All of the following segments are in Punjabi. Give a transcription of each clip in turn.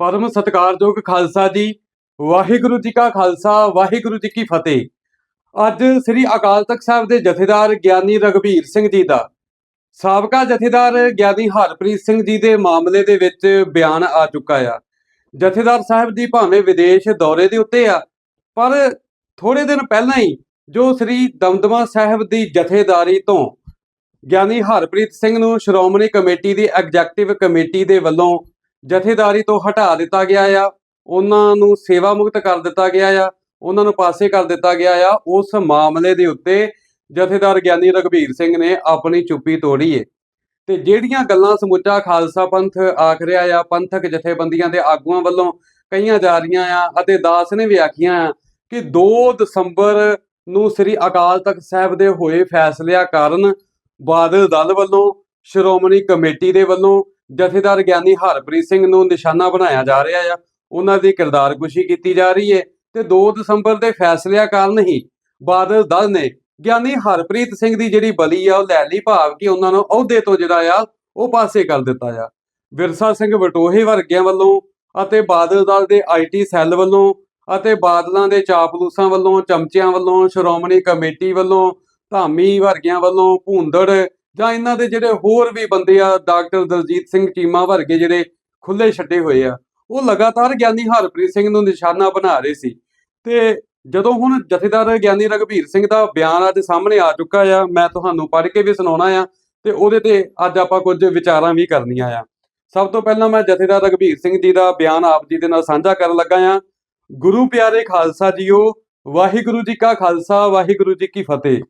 ਪਰਮ ਸਤਿਕਾਰਯੋਗ ਖਾਲਸਾ ਜੀ, ਵਾਹਿਗੁਰੂ ਜੀ ਕਾ ਖਾਲਸਾ, ਵਾਹਿਗੁਰੂ ਜੀ ਕੀ ਫਤਿਹ। ਅੱਜ ਸ੍ਰੀ ਅਕਾਲ ਤਖਤ ਸਾਹਿਬ ਦੇ ਜਥੇਦਾਰ ਗਿਆਨੀ ਰਗਵੀਰ ਸਿੰਘ ਜੀ ਦਾ, ਸਾਬਕਾ ਜਥੇਦਾਰ ਗਿਆਨੀ ਹਰਪ੍ਰੀਤ ਸਿੰਘ ਜੀ ਦੇ ਮਾਮਲੇ ਦੇ ਵਿੱਚ ਬਿਆਨ ਆ ਚੁੱਕਾ ਆ। ਜਥੇਦਾਰ ਸਾਹਿਬ ਜੀ ਭਾਵੇਂ ਵਿਦੇਸ਼ ਦੌਰੇ ਦੇ ਉੱਤੇ ਆ, ਪਰ ਥੋੜੇ ਦਿਨ ਪਹਿਲਾਂ ਹੀ ਜੋ ਸ੍ਰੀ ਦਮਦਮਾ ਸਾਹਿਬ ਦੀ ਜਥੇਦਾਰੀ ਤੋਂ ਗਿਆਨੀ ਹਰਪ੍ਰੀਤ ਸਿੰਘ ਨੂੰ ਸ਼੍ਰੋਮਣੀ ਕਮੇਟੀ ਦੀ ਐਗਜ਼ੈਕਟਿਵ ਕਮੇਟੀ ਦੇ ਵੱਲੋਂ ਜਥੇਦਾਰੀ ਤੋਂ ਹਟਾ ਦਿੱਤਾ ਗਿਆ ਆ, ਉਹਨਾਂ ਨੂੰ ਸੇਵਾ ਮੁਕਤ ਕਰ ਦਿੱਤਾ ਗਿਆ ਆ, ਉਹਨਾਂ ਨੂੰ ਪਾਸੇ ਕਰ ਦਿੱਤਾ ਗਿਆ ਆ, ਉਸ ਮਾਮਲੇ ਦੇ ਉੱਤੇ ਜਥੇਦਾਰ ਗਿਆਨੀ ਰਘਬੀਰ ਸਿੰਘ ਨੇ ਆਪਣੀ ਚੁੱਪੀ ਤੋੜੀ ਏ। ਤੇ ਜਿਹੜੀਆਂ ਗੱਲਾਂ ਸਮੁੱਚਾ ਖਾਲਸਾ ਪੰਥ ਆਖ ਰਿਹਾ ਆ, ਪੰਥਕ ਜਥੇਬੰਦੀਆਂ ਦੇ ਆਗੂਆਂ ਵੱਲੋਂ ਕਹੀਆਂ ਜਾ ਰਹੀਆਂ ਆ ਅਤੇ ਦਾਸ ਨੇ ਵੀ ਆਖੀਆਂ ਆ ਕਿ 2 ਦਸੰਬਰ ਨੂੰ ਸ੍ਰੀ ਅਕਾਲ ਤਖਤ ਸਾਹਿਬ ਦੇ ਹੋਏ ਫੈਸਲਿਆਂ ਕਾਰਨ ਬਾਦਲ ਦਲ ਵੱਲੋਂ, ਸ਼੍ਰੋਮਣੀ ਕਮੇਟੀ ਦੇ ਵੱਲੋਂ ਜਥੇਦਾਰ ਗਿਆਨੀ ਹਰਪ੍ਰੀਤ ਸਿੰਘ ਨੂੰ ਨਿਸ਼ਾਨਾ ਬਣਾਇਆ ਜਾ ਰਿਹਾ ਆ। ਉਹਨਾਂ ਦੀ ਕਿਰਦਾਰਕੁਸ਼ੀ ਕੀਤੀ ਜਾ ਰਹੀ ਹੈ ਤੇ 2 ਦਸੰਬਰ ਦੇ ਫੈਸਲਿਆਂ ਕਾਰਨ ਹੀ ਬਾਦਲ ਦਲ ਨੇ ਗਿਆਨੀ ਹਰਪ੍ਰੀਤ ਸਿੰਘ ਦੀ ਜਿਹੜੀ ਬਲੀ ਆ, ਉਹ ਲੈ ਲਈ ਭਾਵ ਕਿ ਉਹਨਾਂ ਨੂੰ ਅਹੁਦੇ ਤੋਂ ਜਿਹੜਾ ਆ, ਉਹ ਪਾਸੇ ਕਰ ਦਿੱਤਾ ਆ। ਵਿਰਸਾ ਸਿੰਘ ਵਟੋਹੇ ਵਰਗਿਆਂ ਵੱਲੋਂ ਅਤੇ ਬਾਦਲ ਦਲ ਦੇ ਆਈਟੀ ਸੈੱਲ ਵੱਲੋਂ ਅਤੇ ਬਾਦਲਾਂ ਦੇ ਚਾਪਲੂਸਾਂ ਵੱਲੋਂ, ਚਮਚਿਆਂ ਵੱਲੋਂ, ਸ਼੍ਰੋਮਣੀ ਕਮੇਟੀ ਵੱਲੋਂ, ਧਾਮੀ ਵਰਗਿਆਂ ਵੱਲੋਂ, ਭੂੰਦੜ ਜਾਂ ਇਹਨਾਂ ਦੇ ਜਿਹੜੇ ਹੋਰ ਵੀ ਬੰਦੇ ਆ, ਡਾਕਟਰ ਦਲਜੀਤ ਸਿੰਘ ਚੀਮਾ ਵਰਗੇ ਜਿਹੜੇ ਖੁੱਲੇ ਛੱਡੇ ਹੋਏ ਆ, ਉਹ ਲਗਾਤਾਰ ਗਿਆਨੀ ਹਰਪ੍ਰੀਤ ਸਿੰਘ ਨੂੰ ਨਿਸ਼ਾਨਾ ਬਣਾ ਰਹੇ ਸੀ। ਤੇ ਜਦੋਂ ਹੁਣ ਜਥੇਦਾਰ ਗਿਆਨੀ ਰਘਬੀਰ ਸਿੰਘ ਦਾ ਬਿਆਨ ਅੱਜ ਸਾਹਮਣੇ ਆ ਚੁੱਕਾ ਆ, ਮੈਂ ਤੁਹਾਨੂੰ ਪੜ੍ਹ ਕੇ ਵੀ ਸੁਣਾਉਣਾ ਆ, ਤੇ ਉਹਦੇ ਤੇ ਅੱਜ ਆਪਾਂ ਕੁਝ ਵਿਚਾਰਾਂ ਵੀ ਕਰਨੀਆਂ ਆ। ਸਭ ਤੋਂ ਪਹਿਲਾਂ ਮੈਂ ਜਥੇਦਾਰ ਰਘਬੀਰ ਸਿੰਘ ਜੀ ਦਾ ਬਿਆਨ ਆਪ ਜੀ ਦੇ ਨਾਲ ਸਾਂਝਾ ਕਰਨ ਲੱਗਾ ਆ। ਗੁਰੂ ਪਿਆਰੇ ਖਾਲਸਾ ਜੀਓ, ਵਾਹਿਗੁਰੂ ਜੀ ਕਾ ਖਾਲਸਾ, ਵਾਹਿਗੁਰੂ ਜੀ ਕੀ ਫਤਿਹ।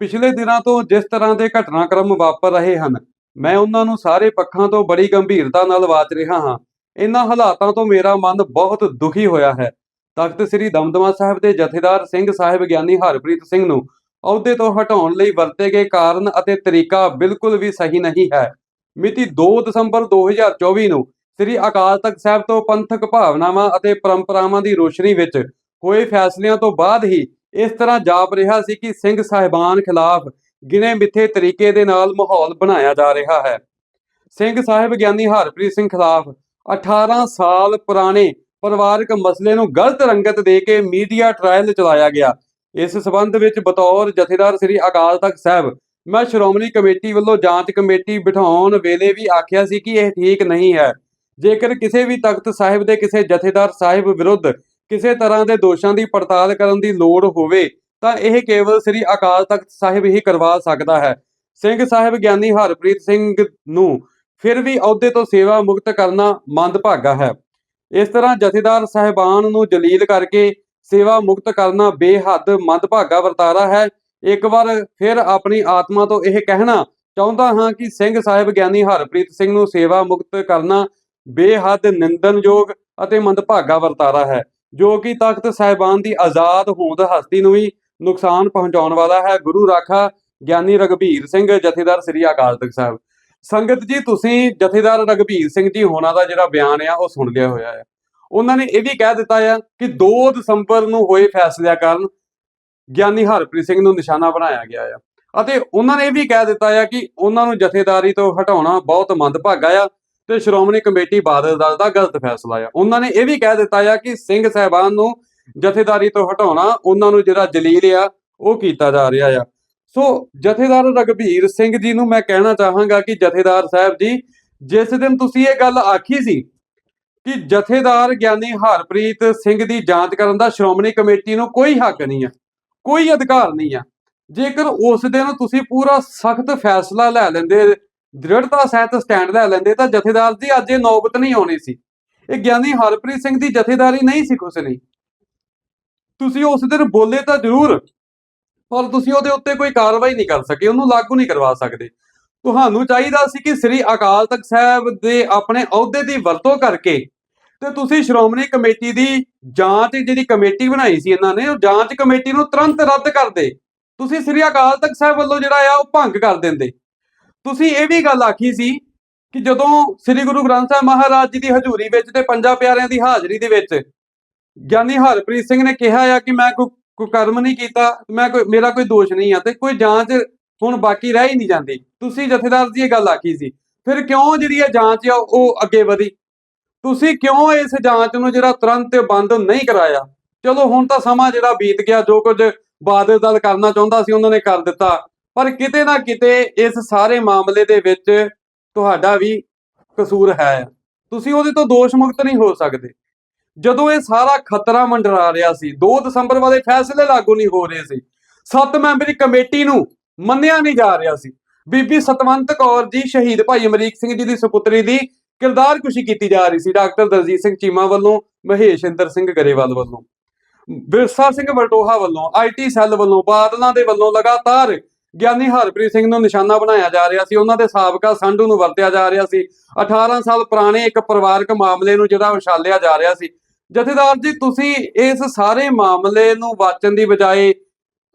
ਪਿਛਲੇ ਦਿਨਾਂ ਤੋਂ ਜਿਸ ਤਰ੍ਹਾਂ ਦੇ ਘਟਨਾਕ੍ਰਮ ਵਾਪਰ ਰਹੇ ਹਨ, ਮੈਂ ਉਹਨਾਂ ਨੂੰ ਸਾਰੇ ਪੱਖਾਂ ਤੋਂ ਬੜੀ ਗੰਭੀਰਤਾ ਨਾਲ ਵਾਚ ਰਿਹਾ ਹਾਂ। ਇਹਨਾਂ ਹਾਲਾਤਾਂ ਤੋਂ ਮੇਰਾ ਮਨ ਬਹੁਤ ਦੁਖੀ ਹੋਇਆ ਹੈ। ਤਖਤ ਸ੍ਰੀ ਦਮਦਮਾ ਸਾਹਿਬ ਦੇ ਜਥੇਦਾਰ ਸਿੰਘ ਸਾਹਿਬ ਗਿਆਨੀ ਹਰਪ੍ਰੀਤ ਸਿੰਘ ਨੂੰ ਅਹੁਦੇ ਤੋਂ ਹਟਾਉਣ ਲਈ ਵਰਤੇ ਗਏ ਕਾਰਨ ਅਤੇ ਤਰੀਕਾ ਬਿਲਕੁਲ ਵੀ ਸਹੀ ਨਹੀਂ ਹੈ। ਮਿਤੀ 2 ਦਸੰਬਰ 2024 ਨੂੰ ਸ੍ਰੀ ਅਕਾਲ ਤਖਤ ਸਾਹਿਬ ਤੋਂ ਪੰਥਕ ਭਾਵਨਾਵਾਂ ਅਤੇ ਪਰੰਪਰਾਵਾਂ ਦੀ ਰੋਸ਼ਨੀ ਵਿੱਚ ਹੋਏ ਫੈਸਲਿਆਂ ਤੋਂ ਬਾਅਦ ਹੀ ਇਸ ਤਰ੍ਹਾਂ ਜਾਪ ਰਿਹਾ ਸੀ ਕਿ ਸਿੰਘ ਸਾਹਿਬਾਨ ਖਿਲਾਫ ਗਿਣੇ ਮਿੱਥੇ ਤਰੀਕੇ ਦੇ ਨਾਲ ਮਾਹੌਲ ਬਣਾਇਆ ਜਾ ਰਿਹਾ ਹੈ। ਸਿੰਘ ਸਾਹਿਬ ਗਿਆਨੀ ਹਰਪ੍ਰੀਤ ਸਿੰਘ ਖਿਲਾਫ 18 ਸਾਲ ਪੁਰਾਣੇ ਪਰਿਵਾਰਕ ਮਸਲੇ ਨੂੰ ਗਲਤ ਰੰਗਤ ਦੇ ਕੇ ਮੀਡੀਆ ਟ੍ਰਾਇਲ ਚਲਾਇਆ ਗਿਆ। ਇਸ ਸਬੰਧ ਵਿੱਚ ਬਤੌਰ ਜਥੇਦਾਰ ਸ੍ਰੀ ਅਕਾਲ ਤਖਤ ਸਾਹਿਬ, ਮੈਂ ਸ਼੍ਰੋਮਣੀ ਕਮੇਟੀ ਵੱਲੋਂ ਜਾਂਚ ਕਮੇਟੀ ਬਿਠਾਉਣ ਵੇਲੇ ਵੀ ਆਖਿਆ ਸੀ ਕਿ ਇਹ ਠੀਕ ਨਹੀਂ ਹੈ। ਜੇਕਰ ਕਿਸੇ ਵੀ ਤਖਤ ਸਾਹਿਬ ਦੇ ਕਿਸੇ ਜਥੇਦਾਰ ਸਾਹਿਬ ਵਿਰੁੱਧ ਕਿਸੇ ਤਰ੍ਹਾਂ ਦੇ ਦੋਸ਼ਾਂ ਦੀ ਪੜਤਾਲ ਕਰਨ ਦੀ ਲੋੜ ਹੋਵੇ, ਤਾਂ ਇਹ ਕੇਵਲ ਸ੍ਰੀ ਅਕਾਲ ਤਖਤ ਸਾਹਿਬ ਹੀ ਕਰਵਾ ਸਕਦਾ ਹੈ। ਸਿੰਘ ਸਾਹਿਬ ਗਿਆਨੀ ਹਰਪ੍ਰੀਤ ਸਿੰਘ ਨੂੰ ਫਿਰ ਵੀ ਅਹੁਦੇ ਤੋਂ ਸੇਵਾ ਮੁਕਤ ਕਰਨਾ ਮੰਦਭਾਗਾ ਹੈ। ਇਸ ਤਰ੍ਹਾਂ ਜਥੇਦਾਰ ਸਾਹਿਬਾਨ ਨੂੰ ਜਲੀਲ ਕਰਕੇ ਸੇਵਾ ਮੁਕਤ ਕਰਨਾ ਬੇਹੱਦ ਮੰਦਭਾਗਾ ਵਰਤਾਰਾ ਹੈ। ਇੱਕ ਵਾਰ ਫਿਰ ਆਪਣੀ ਆਤਮਾ ਤੋਂ ਇਹ ਕਹਿਣਾ ਚਾਹੁੰਦਾ ਹਾਂ ਕਿ ਸਿੰਘ ਸਾਹਿਬ ਗਿਆਨੀ ਹਰਪ੍ਰੀਤ ਸਿੰਘ ਨੂੰ ਸੇਵਾ ਮੁਕਤ ਕਰਨਾ ਬੇਹੱਦ ਨਿੰਦਨਯੋਗ ਅਤੇ ਮੰਦਭਾਗਾ ਵਰਤਾਰਾ ਹੈ। ਜੋ ਕਿ ਤਖਤ ਸਾਹਿਬਾਨ ਦੀ ਆਜ਼ਾਦ ਹੋਂਦ ਹਸਤੀ ਨੂੰ ਵੀ ਨੁਕਸਾਨ ਪਹੁੰਚਾਉਣ ਵਾਲਾ ਹੈ। ਗੁਰੂ ਰਾਖਾ ਗਿਆਨੀ ਰਗਵੀਰ ਸਿੰਘ, ਜਥੇਦਾਰ ਸ੍ਰੀ ਅਕਾਲ ਤਖਤ ਸਾਹਿਬ। ਸੰਗਤ ਜੀ, ਤੁਸੀਂ ਜਥੇਦਾਰ ਰਗਵੀਰ ਸਿੰਘ ਜੀ ਹੋਣਾ ਦਾ ਜਿਹੜਾ ਬਿਆਨ ਆ, ਉਹ ਸੁਣ ਲਿਆ ਹੋਇਆ ਹੈ। ਉਹਨਾਂ ਨੇ ਇਹ ਵੀ ਕਹਿ ਦਿੱਤਾ ਆ ਕਿ 2 ਦਸੰਬਰ ਨੂੰ ਹੋਏ ਫੈਸਲਿਆਂ ਕਾਰਨ ਗਿਆਨੀ ਹਰਪ੍ਰੀਤ ਸਿੰਘ ਨੂੰ ਨਿਸ਼ਾਨਾ ਬਣਾਇਆ ਗਿਆ ਆ। ਅਤੇ ਉਹਨਾਂ ਨੇ ਇਹ ਵੀ ਕਹਿ ਦਿੱਤਾ ਆ ਕਿ ਉਹਨਾਂ ਨੂੰ ਜਥੇਦਾਰੀ ਤੋਂ ਹਟਾਉਣਾ ਬਹੁਤ ਮੰਦਭਾਗਾ ਆ। ਤੇ ਸ਼੍ਰੋਮਣੀ ਕਮੇਟੀ ਬਾਦਲ ਦਲ ਦਾ ਗਲਤ ਫੈਸਲਾ ਆ। ਉਹਨਾਂ ਨੇ ਇਹ ਵੀ ਕਹਿ ਦਿੱਤਾ ਆ ਕਿ ਸਿੰਘ ਸਾਹਿਬਾਨ ਨੂੰ ਜਥੇਦਾਰੀ ਤੋਂ ਹਟਾਉਣਾ ਉਹਨਾਂ ਨੂੰ ਜਿਹੜਾ ਜਲੀਲ ਆ, ਉਹ ਕੀਤਾ ਜਾ ਰਿਹਾ ਆ। ਸੋ ਜਥੇਦਾਰ ਰਗਵੀਰ ਸਿੰਘ ਜੀ ਨੂੰ ਮੈਂ ਕਹਿਣਾ ਚਾਹਾਂਗਾ ਕਿ ਜਥੇਦਾਰ ਸਾਹਿਬ ਜੀ, ਜਿਸ ਦਿਨ ਤੁਸੀਂ ਇਹ ਗੱਲ ਆਖੀ ਸੀ ਕਿ ਜਥੇਦਾਰ ਗਿਆਨੀ ਹਰਪ੍ਰੀਤ ਸਿੰਘ ਦੀ ਜਾਂਚ ਕਰਨ ਦਾ ਸ਼੍ਰੋਮਣੀ ਕਮੇਟੀ ਨੂੰ ਕੋਈ ਹੱਕ ਨਹੀਂ ਆ, ਕੋਈ ਅਧਿਕਾਰ ਨਹੀਂ ਆ, ਜੇਕਰ ਉਸ ਦਿਨ ਤੁਸੀਂ ਪੂਰਾ ਸਖਤ ਫੈਸਲਾ ਲੈ ਲੈਂਦੇ ਦ੍ਰਿੜਤਾ ਸਹਿਤ ਸਟੈਂਡ ਲੈ ਲੈਂਦੇ, ਤਾਂ ਜਥੇਦਾਰ ਦੀ ਅੱਜ ਇਹ ਨੌਬਤ ਨਹੀਂ ਆਉਣੀ ਸੀ। ਇਹ ਗਿਆਨੀ ਹਰਪ੍ਰੀਤ ਸਿੰਘ ਦੀ ਜਥੇਦਾਰੀ ਨਹੀਂ ਸੀ ਕੁਛ ਨਹੀਂ ਤੁਸੀਂ ਉਸ ਦਿਨ ਬੋਲੇ ਤਾਂ ਜ਼ਰੂਰ, ਪਰ ਤੁਸੀਂ ਉਹਦੇ ਉੱਤੇ ਕੋਈ ਕਾਰਵਾਈ ਨਹੀਂ ਕਰ ਸਕੇ, ਉਹਨੂੰ ਲਾਗੂ ਨਹੀਂ ਕਰਵਾ ਸਕਦੇ। ਤੁਹਾਨੂੰ ਚਾਹੀਦਾ ਸੀ ਕਿ ਸ੍ਰੀ ਅਕਾਲ ਤਖਤ ਸਾਹਿਬ ਦੇ ਆਪਣੇ ਅਹੁਦੇ ਦੀ ਵਰਤੋਂ ਕਰਕੇ ਤੇ ਤੁਸੀਂ ਸ਼੍ਰੋਮਣੀ ਕਮੇਟੀ ਦੀ ਜਾਂਚ, ਜਿਹੜੀ ਕਮੇਟੀ ਬਣਾਈ ਸੀ ਇਹਨਾਂ ਨੇ, ਉਹ ਜਾਂਚ ਕਮੇਟੀ ਨੂੰ ਤੁਰੰਤ ਰੱਦ ਕਰਦੇ ਤੁਸੀਂ ਸ੍ਰੀ ਅਕਾਲ ਤਖਤ ਸਾਹਿਬ ਵੱਲੋਂ ਜਿਹੜਾ ਆ, ਉਹ ਭੰਗ ਕਰ ਦਿੰਦੇ। ਤੁਸੀਂ ਇਹ ਵੀ ਗੱਲ ਆਖੀ ਸੀ ਕਿ ਜਦੋਂ ਸ੍ਰੀ ਗੁਰੂ ਗ੍ਰੰਥ ਸਾਹਿਬ ਮਹਾਰਾਜ ਜੀ ਦੀ ਹਜ਼ੂਰੀ ਵਿੱਚ ਤੇ ਪੰਜਾਂ ਪਿਆਰਿਆਂ ਦੀ ਹਾਜ਼ਰੀ ਦੇ ਵਿੱਚ ਗਿਆਨੀ ਹਰਪ੍ਰੀਤ ਸਿੰਘ ਨੇ ਕਿਹਾ ਆ ਕਿ ਮੈਂ ਕੋਈ ਕਰਮ ਨਹੀਂ ਕੀਤਾ, ਮੈਂ ਕੋਈ, ਮੇਰਾ ਕੋਈ ਦੋਸ਼ ਨਹੀਂ ਆ ਤੇ ਕੋਈ ਜਾਂਚ ਹੁਣ ਬਾਕੀ ਰਹਿ ਹੀ ਨਹੀਂ ਜਾਂਦੀ। ਤੁਸੀਂ ਜਥੇਦਾਰ ਜੀ ਇਹ ਗੱਲ ਆਖੀ ਸੀ। ਫਿਰ ਕਿਉਂ ਜਿਹੜੀ ਇਹ ਜਾਂਚ ਆ ਉਹ ਅੱਗੇ ਵਧੀ? ਤੁਸੀਂ ਕਿਉਂ ਇਸ ਜਾਂਚ ਨੂੰ ਜਿਹੜਾ ਤੁਰੰਤ ਬੰਦ ਨਹੀਂ ਕਰਾਇਆ? ਚਲੋ ਹੁਣ ਤਾਂ ਸਮਾਂ ਜਿਹੜਾ ਬੀਤ ਗਿਆ, ਜੋ ਕੁਝ ਬਾਦਲ ਦਲ ਕਰਨਾ ਚਾਹੁੰਦਾ ਸੀ, ਉਹਨਾਂ ਨੇ ਕਰ ਦਿੱਤਾ। ਪਰ ਕਿਤੇ ਨਾ ਕਿਤੇ ਇਸ ਸਾਰੇ ਮਾਮਲੇ ਦੇ ਵਿੱਚ ਤੁਹਾਡਾ ਵੀ ਕਸੂਰ ਹੈ। ਤੁਸੀਂ ਉਹਦੇ ਤੋਂ ਦੋਸ਼ ਮੁਕਤ ਨਹੀਂ ਹੋ ਸਕਦੇ। ਜਦੋਂ ਇਹ ਸਾਰਾ ਖਤਰਾ ਮੰਡਰਾ ਰਿਹਾ ਸੀ 2 ਦਸੰਬਰ ਵਾਲੇ ਫੈਸਲੇ ਲਾਗੂ ਨਹੀਂ ਹੋ ਰਹੇ ਸੀ, ਸੱਤ ਮੈਂਬਰੀ ਕਮੇਟੀ ਨੂੰ ਮੰਨਿਆ ਨਹੀਂ ਜਾ ਰਿਹਾ ਸੀ। ਬੀਬੀ ਸਤਵੰਤ ਕੌਰ ਜੀ, ਸ਼ਹੀਦ ਭਾਈ ਅਮਰੀਕ ਸਿੰਘ ਜੀ ਦੀ ਸੁਪੁੱਤਰੀ ਦੀ ਕਿਰਦਾਰ ਕੁਸ਼ੀ ਕੀਤੀ ਜਾ ਰਹੀ ਸੀ ਡਾਕਟਰ ਦਲਜੀਤ ਸਿੰਘ ਚੀਮਾ ਵੱਲੋਂ, ਮਹੇਸ਼ ਇੰਦਰ ਸਿੰਘ ਗਰੇਵਾਲ ਵੱਲੋਂ ਵਿਰਸਾ ਸਿੰਘ ਵਲਟੋਹਾ ਵੱਲੋਂ ਆਈਟੀ ਸੈੱਲ ਵੱਲੋਂ, ਬਾਦਲਾਂ ਦੇ ਵੱਲੋਂ ਲਗਾਤਾਰ ਗਿਆਨੀ ਹਰਪ੍ਰੀਤ ਸਿੰਘ ਨੂੰ ਨਿਸ਼ਾਨਾ ਬਣਾਇਆ ਜਾ ਰਿਹਾ ਸੀ। ਉਹਨਾਂ ਦੇ ਸਾਬਕਾ ਸੰਧੂ ਨੂੰ ਵਰਤਿਆ ਜਾ ਰਿਹਾ ਸੀ। 18 ਸਾਲ ਪੁਰਾਣੇ ਇੱਕ ਪਰਿਵਾਰਕ ਮਾਮਲੇ ਨੂੰ ਜਿਹੜਾ ਉਛਾਲਿਆ ਜਾ ਰਿਹਾ ਸੀ। ਜਥੇਦਾਰ ਜੀ, ਤੁਸੀਂ ਇਸ ਸਾਰੇ ਮਾਮਲੇ ਨੂੰ ਵਾਚਣ ਦੀ ਬਜਾਏ,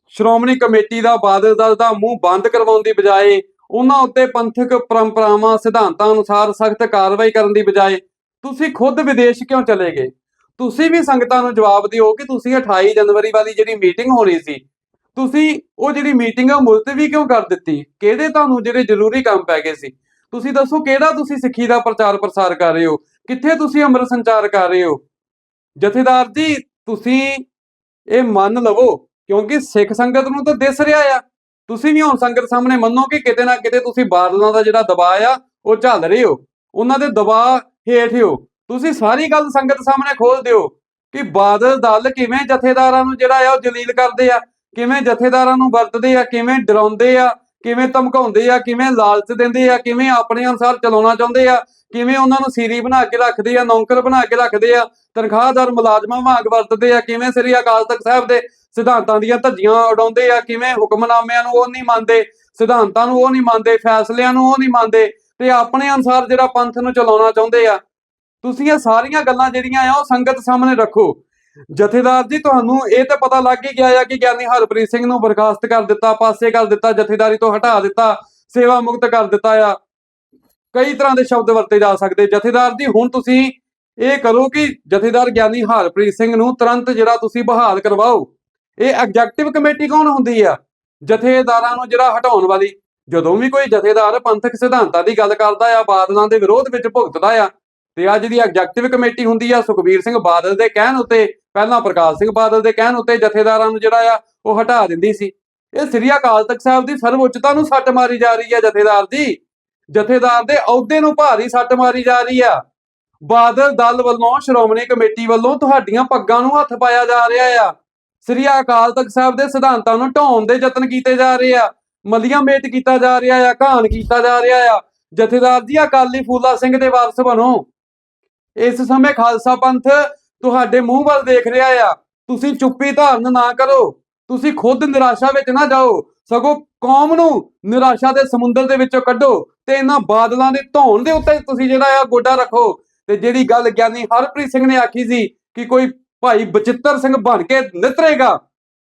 ਸ਼੍ਰੋਮਣੀ ਕਮੇਟੀ ਦਾ ਬਾਦਲ ਦਲ ਦਾ ਮੂੰਹ ਬੰਦ ਕਰਵਾਉਣ ਦੀ ਬਜਾਏ, ਉਹਨਾਂ ਉੱਤੇ ਪੰਥਕ ਪਰੰਪਰਾਵਾਂ, ਸਿਧਾਂਤਾਂ ਅਨੁਸਾਰ ਸਖਤ ਕਾਰਵਾਈ ਕਰਨ ਦੀ ਬਜਾਏ, ਤੁਸੀਂ ਖੁਦ ਵਿਦੇਸ਼ ਕਿਉਂ ਚਲੇ ਗਏ? ਤੁਸੀਂ ਵੀ ਸੰਗਤਾਂ ਨੂੰ ਜਵਾਬ ਦਿਓ ਕਿ ਤੁਸੀਂ 28 ਜਨਵਰੀ ਵਾਲੀ ਜਿਹੜੀ ਮੀਟਿੰਗ ਹੋਣੀ ਸੀ ਤੁਸੀਂ ਉਹ ਜਿਹੜੀ ਮੀਟਿੰਗ ਆ, ਉਹ ਮੁਲਤਵੀ ਕਿਉਂ ਕਰ ਦਿੱਤੀ? ਕਿਹੜੇ ਤੁਹਾਨੂੰ ਜਿਹੜੇ ਜ਼ਰੂਰੀ ਕੰਮ ਪੈ ਗਏ ਸੀ? ਤੁਸੀਂ ਦੱਸੋ ਕਿਹੜਾ ਤੁਸੀਂ ਸਿੱਖੀ ਦਾ ਪ੍ਰਚਾਰ ਪ੍ਰਸਾਰ ਕਰ ਰਹੇ ਹੋ? ਕਿੱਥੇ ਤੁਸੀਂ ਅੰਮ੍ਰਿਤ ਸੰਚਾਰ ਕਰ ਰਹੇ ਹੋ? ਜਥੇਦਾਰ ਜੀ, ਤੁਸੀਂ ਇਹ ਮੰਨ ਲਵੋ, ਕਿਉਂਕਿ ਸਿੱਖ ਸੰਗਤ ਨੂੰ ਤਾਂ ਦਿਸ ਰਿਹਾ ਆ। ਤੁਸੀਂ ਵੀ ਹੁਣ ਸੰਗਤ ਸਾਹਮਣੇ ਮੰਨੋ ਕਿ ਕਿਤੇ ਨਾ ਕਿਤੇ ਤੁਸੀਂ ਬਾਦਲਾਂ ਦਾ ਜਿਹੜਾ ਦਬਾਅ ਆ, ਉਹ ਝੱਲ ਰਹੇ ਹੋ। ਉਹਨਾਂ ਦੇ ਦਬਾਅ ਹੇਠ ਹੋ ਤੁਸੀਂ ਸਾਰੀ ਗੱਲ ਸੰਗਤ ਸਾਹਮਣੇ ਖੋਲ ਦਿਓ ਕਿ ਬਾਦਲ ਦਲ ਕਿਵੇਂ ਜਥੇਦਾਰਾਂ ਨੂੰ ਜਿਹੜਾ ਆ, ਉਹ ਜਲੀਲ ਕਰਦੇ ਆ। ਕਿਵੇਂ ਜਥੇਦਾਰਾਂ ਨੂੰ ਵਰਤਦੇ ਆ, ਕਿਵੇਂ ਡਰਾਉਂਦੇ ਆ, ਕਿਵੇਂ ਧਮਕਾਉਂਦੇ ਆ, ਕਿਵੇਂ ਲਾਲਚ ਦਿੰਦੇ ਆ, ਕਿਵੇਂ ਆਪਣੇ ਅਨੁਸਾਰ ਚਲਾਉਣਾ ਚਾਹੁੰਦੇ ਆ, ਕਿਵੇਂ ਉਹਨਾਂ ਨੂੰ ਸੀਰੀ ਬਣਾ ਕੇ ਰੱਖਦੇ ਆ, ਨੌਕਰ ਬਣਾ ਕੇ ਰੱਖਦੇ ਆ, ਤਨਖਾਹਦਾਰ ਮੁਲਾਜ਼ਮਾਂ ਵਾਂਗ ਵਰਤਦੇ ਆ, ਕਿਵੇਂ ਸ੍ਰੀ ਅਕਾਲ ਤਖਤ ਸਾਹਿਬ ਦੇ ਸਿਧਾਂਤਾਂ ਦੀਆਂ ਧੱਜੀਆਂ ਉਡਾਉਂਦੇ ਆ, ਕਿਵੇਂ ਹੁਕਮਨਾਮਿਆਂ ਨੂੰ ਉਹ ਨਹੀਂ ਮੰਨਦੇ, ਸਿਧਾਂਤਾਂ ਨੂੰ ਉਹ ਨਹੀਂ ਮੰਨਦੇ, ਫੈਸਲਿਆਂ ਨੂੰ ਉਹ ਨਹੀਂ ਮੰਨਦੇ ਤੇ ਆਪਣੇ ਅਨੁਸਾਰ ਜਿਹੜਾ ਪੰਥ ਨੂੰ ਚਲਾਉਣਾ ਚਾਹੁੰਦੇ ਆ। ਤੁਸੀਂ ਇਹ ਸਾਰੀਆਂ ਗੱਲਾਂ ਜਿਹੜੀਆਂ ਆ, ਉਹ ਸੰਗਤ ਸਾਹਮਣੇ ਰੱਖੋ। ਜਥੇਦਾਰ ਜੀ, ਤੁਹਾਨੂੰ ਇਹ ਤਾਂ ਪਤਾ ਲੱਗ ਹੀ ਗਿਆ ਆ ਕਿ ਗਿਆਨੀ ਹਰਪ੍ਰੀਤ ਸਿੰਘ ਨੂੰ ਬਰਖਾਸਤ ਕਰ ਦਿੱਤਾ, ਪਾਸੇ ਕਰ ਦਿੱਤਾ, ਜਥੇਦਾਰੀ ਤੋਂ ਹਟਾ ਦਿੱਤਾ, ਸੇਵਾ ਮੁਕਤ ਕਰ ਦਿੱਤਾ ਆ। ਕਈ ਤਰ੍ਹਾਂ ਦੇ ਸ਼ਬਦ ਵਰਤੇ ਜਾ ਸਕਦੇ। ਜਥੇਦਾਰ ਜੀ, ਹੁਣ ਤੁਸੀਂ ਇਹ ਕਰੋ ਕਿ ਜਥੇਦਾਰ ਗਿਆਨੀ ਹਰਪ੍ਰੀਤ ਸਿੰਘ ਨੂੰ ਤੁਰੰਤ ਜਿਹੜਾ ਤੁਸੀਂ ਬਹਾਲ ਕਰਵਾਓ। ਇਹ ਐਗਜ਼ੈਕਟਿਵ ਕਮੇਟੀ ਕੌਣ ਹੁੰਦੀ ਆ? ਜਥੇਦਾਰਾਂ ਨੂੰ ਜਿਹੜਾ ਹਟਾਉਣ ਵਾਲੀ। ਜਦੋਂ ਵੀ ਕੋਈ ਜਥੇਦਾਰ ਪੰਥਕ ਸਿਧਾਂਤਾਂ ਦੀ ਗੱਲ ਕਰਦਾ ਆ, ਬਾਦਲਾਂ ਦੇ ਵਿਰੋਧ ਵਿੱਚ ਭੁਗਤਦਾ ਆ, ਤੇ ਅੱਜ ਦੀ ਐਗਜ਼ੈਕਟਿਵ ਕਮੇਟੀ ਹੁੰਦੀ ਆ ਸੁਖਬੀਰ ਸਿੰਘ ਬਾਦਲ ਦੇ ਕਹਿਣ ਉੱਤੇ ਪਹਿਲਾਂ ਪ੍ਰਕਾਸ਼ ਸਿੰਘ ਬਾਦਲ ਦੇ ਕਹਿਣ ਉੱਤੇ ਜਥੇਦਾਰਾਂ ਨੂੰ ਜਿਹੜਾ ਆ ਉਹ ਹਟਾ ਦਿੰਦੀ ਸੀ। ਇਹ ਸ੍ਰੀ ਅਕਾਲ ਤਖਤ ਸਾਹਿਬ ਦੀ ਸਰਵਉੱਚਤਾ ਨੂੰ ਸੱਟ ਮਾਰੀ ਜਾ ਰਹੀ ਹੈ ਜਥੇਦਾਰ ਦੀ। ਜਥੇਦਾਰ ਦੇ ਅਹੁਦੇ ਨੂੰ ਭਾਰੀ ਸੱਟ ਮਾਰੀ ਜਾ ਰਹੀ ਆ। ਬਾਦਲ ਦਲ ਵੱਲੋਂ, ਸ਼੍ਰੋਮਣੀ ਕਮੇਟੀ ਵੱਲੋਂ ਤੁਹਾਡੀਆਂ ਪੱਗਾਂ ਨੂੰ ਹੱਥ ਪਾਇਆ ਜਾ ਰਿਹਾ ਆ। ਸ੍ਰੀ ਅਕਾਲ ਤਖਤ ਸਾਹਿਬ ਦੇ ਸਿਧਾਂਤਾਂ ਨੂੰ ਢਾਉਣ ਦੇ ਯਤਨ ਕੀਤੇ ਜਾ ਰਹੇ ਆ। ਮਲੀਆਂ ਮੇਟ ਕੀਤਾ ਜਾ ਰਿਹਾ ਆ, ਘਾਣ ਕੀਤਾ ਜਾ ਰਿਹਾ ਆ। ਜਥੇਦਾਰ ਜੀ, ਅਕਾਲੀ ਫੂਲਾ ਸਿੰਘ ਦੇ ਵਾਰਸ ਬਣੋ। ਇਸ ਸਮੇਂ ਖਾਲਸਾ ਪੰਥ ਤੁਹਾਡੇ ਮੂੰਹ ਵੱਲ ਦੇਖ ਰਿਹਾ ਆ। ਤੁਸੀਂ ਚੁੱਪੀ ਧਾਰਨ ਨਾ ਕਰੋ। ਤੁਸੀਂ ਖੁਦ ਨਿਰਾਸ਼ਾ ਵਿੱਚ ਨਾ ਜਾਓ। ਸਗੋਂ ਕੌਮ ਨੂੰ ਨਿਰਾਸ਼ਾ ਦੇ ਸਮੁੰਦਰ ਦੇ ਵਿੱਚੋਂ ਕੱਢੋ ਤੇ ਇਹਨਾਂ ਬਾਦਲਾਂ ਦੇ ਧੌਣ ਦੇ ਉੱਤੇ ਤੁਸੀਂ ਜਿਹੜਾ ਆ ਗੋਡਾ ਰੱਖੋ। ਤੇ ਜਿਹੜੀ ਗੱਲ ਗਿਆਨੀ ਹਰਪ੍ਰੀਤ ਸਿੰਘ ਨੇ ਆਖੀ ਸੀ ਕਿ ਕੋਈ ਭਾਈ ਬਚਿੱਤਰ ਸਿੰਘ ਬਣ ਕੇ ਨਿਤਰੇਗਾ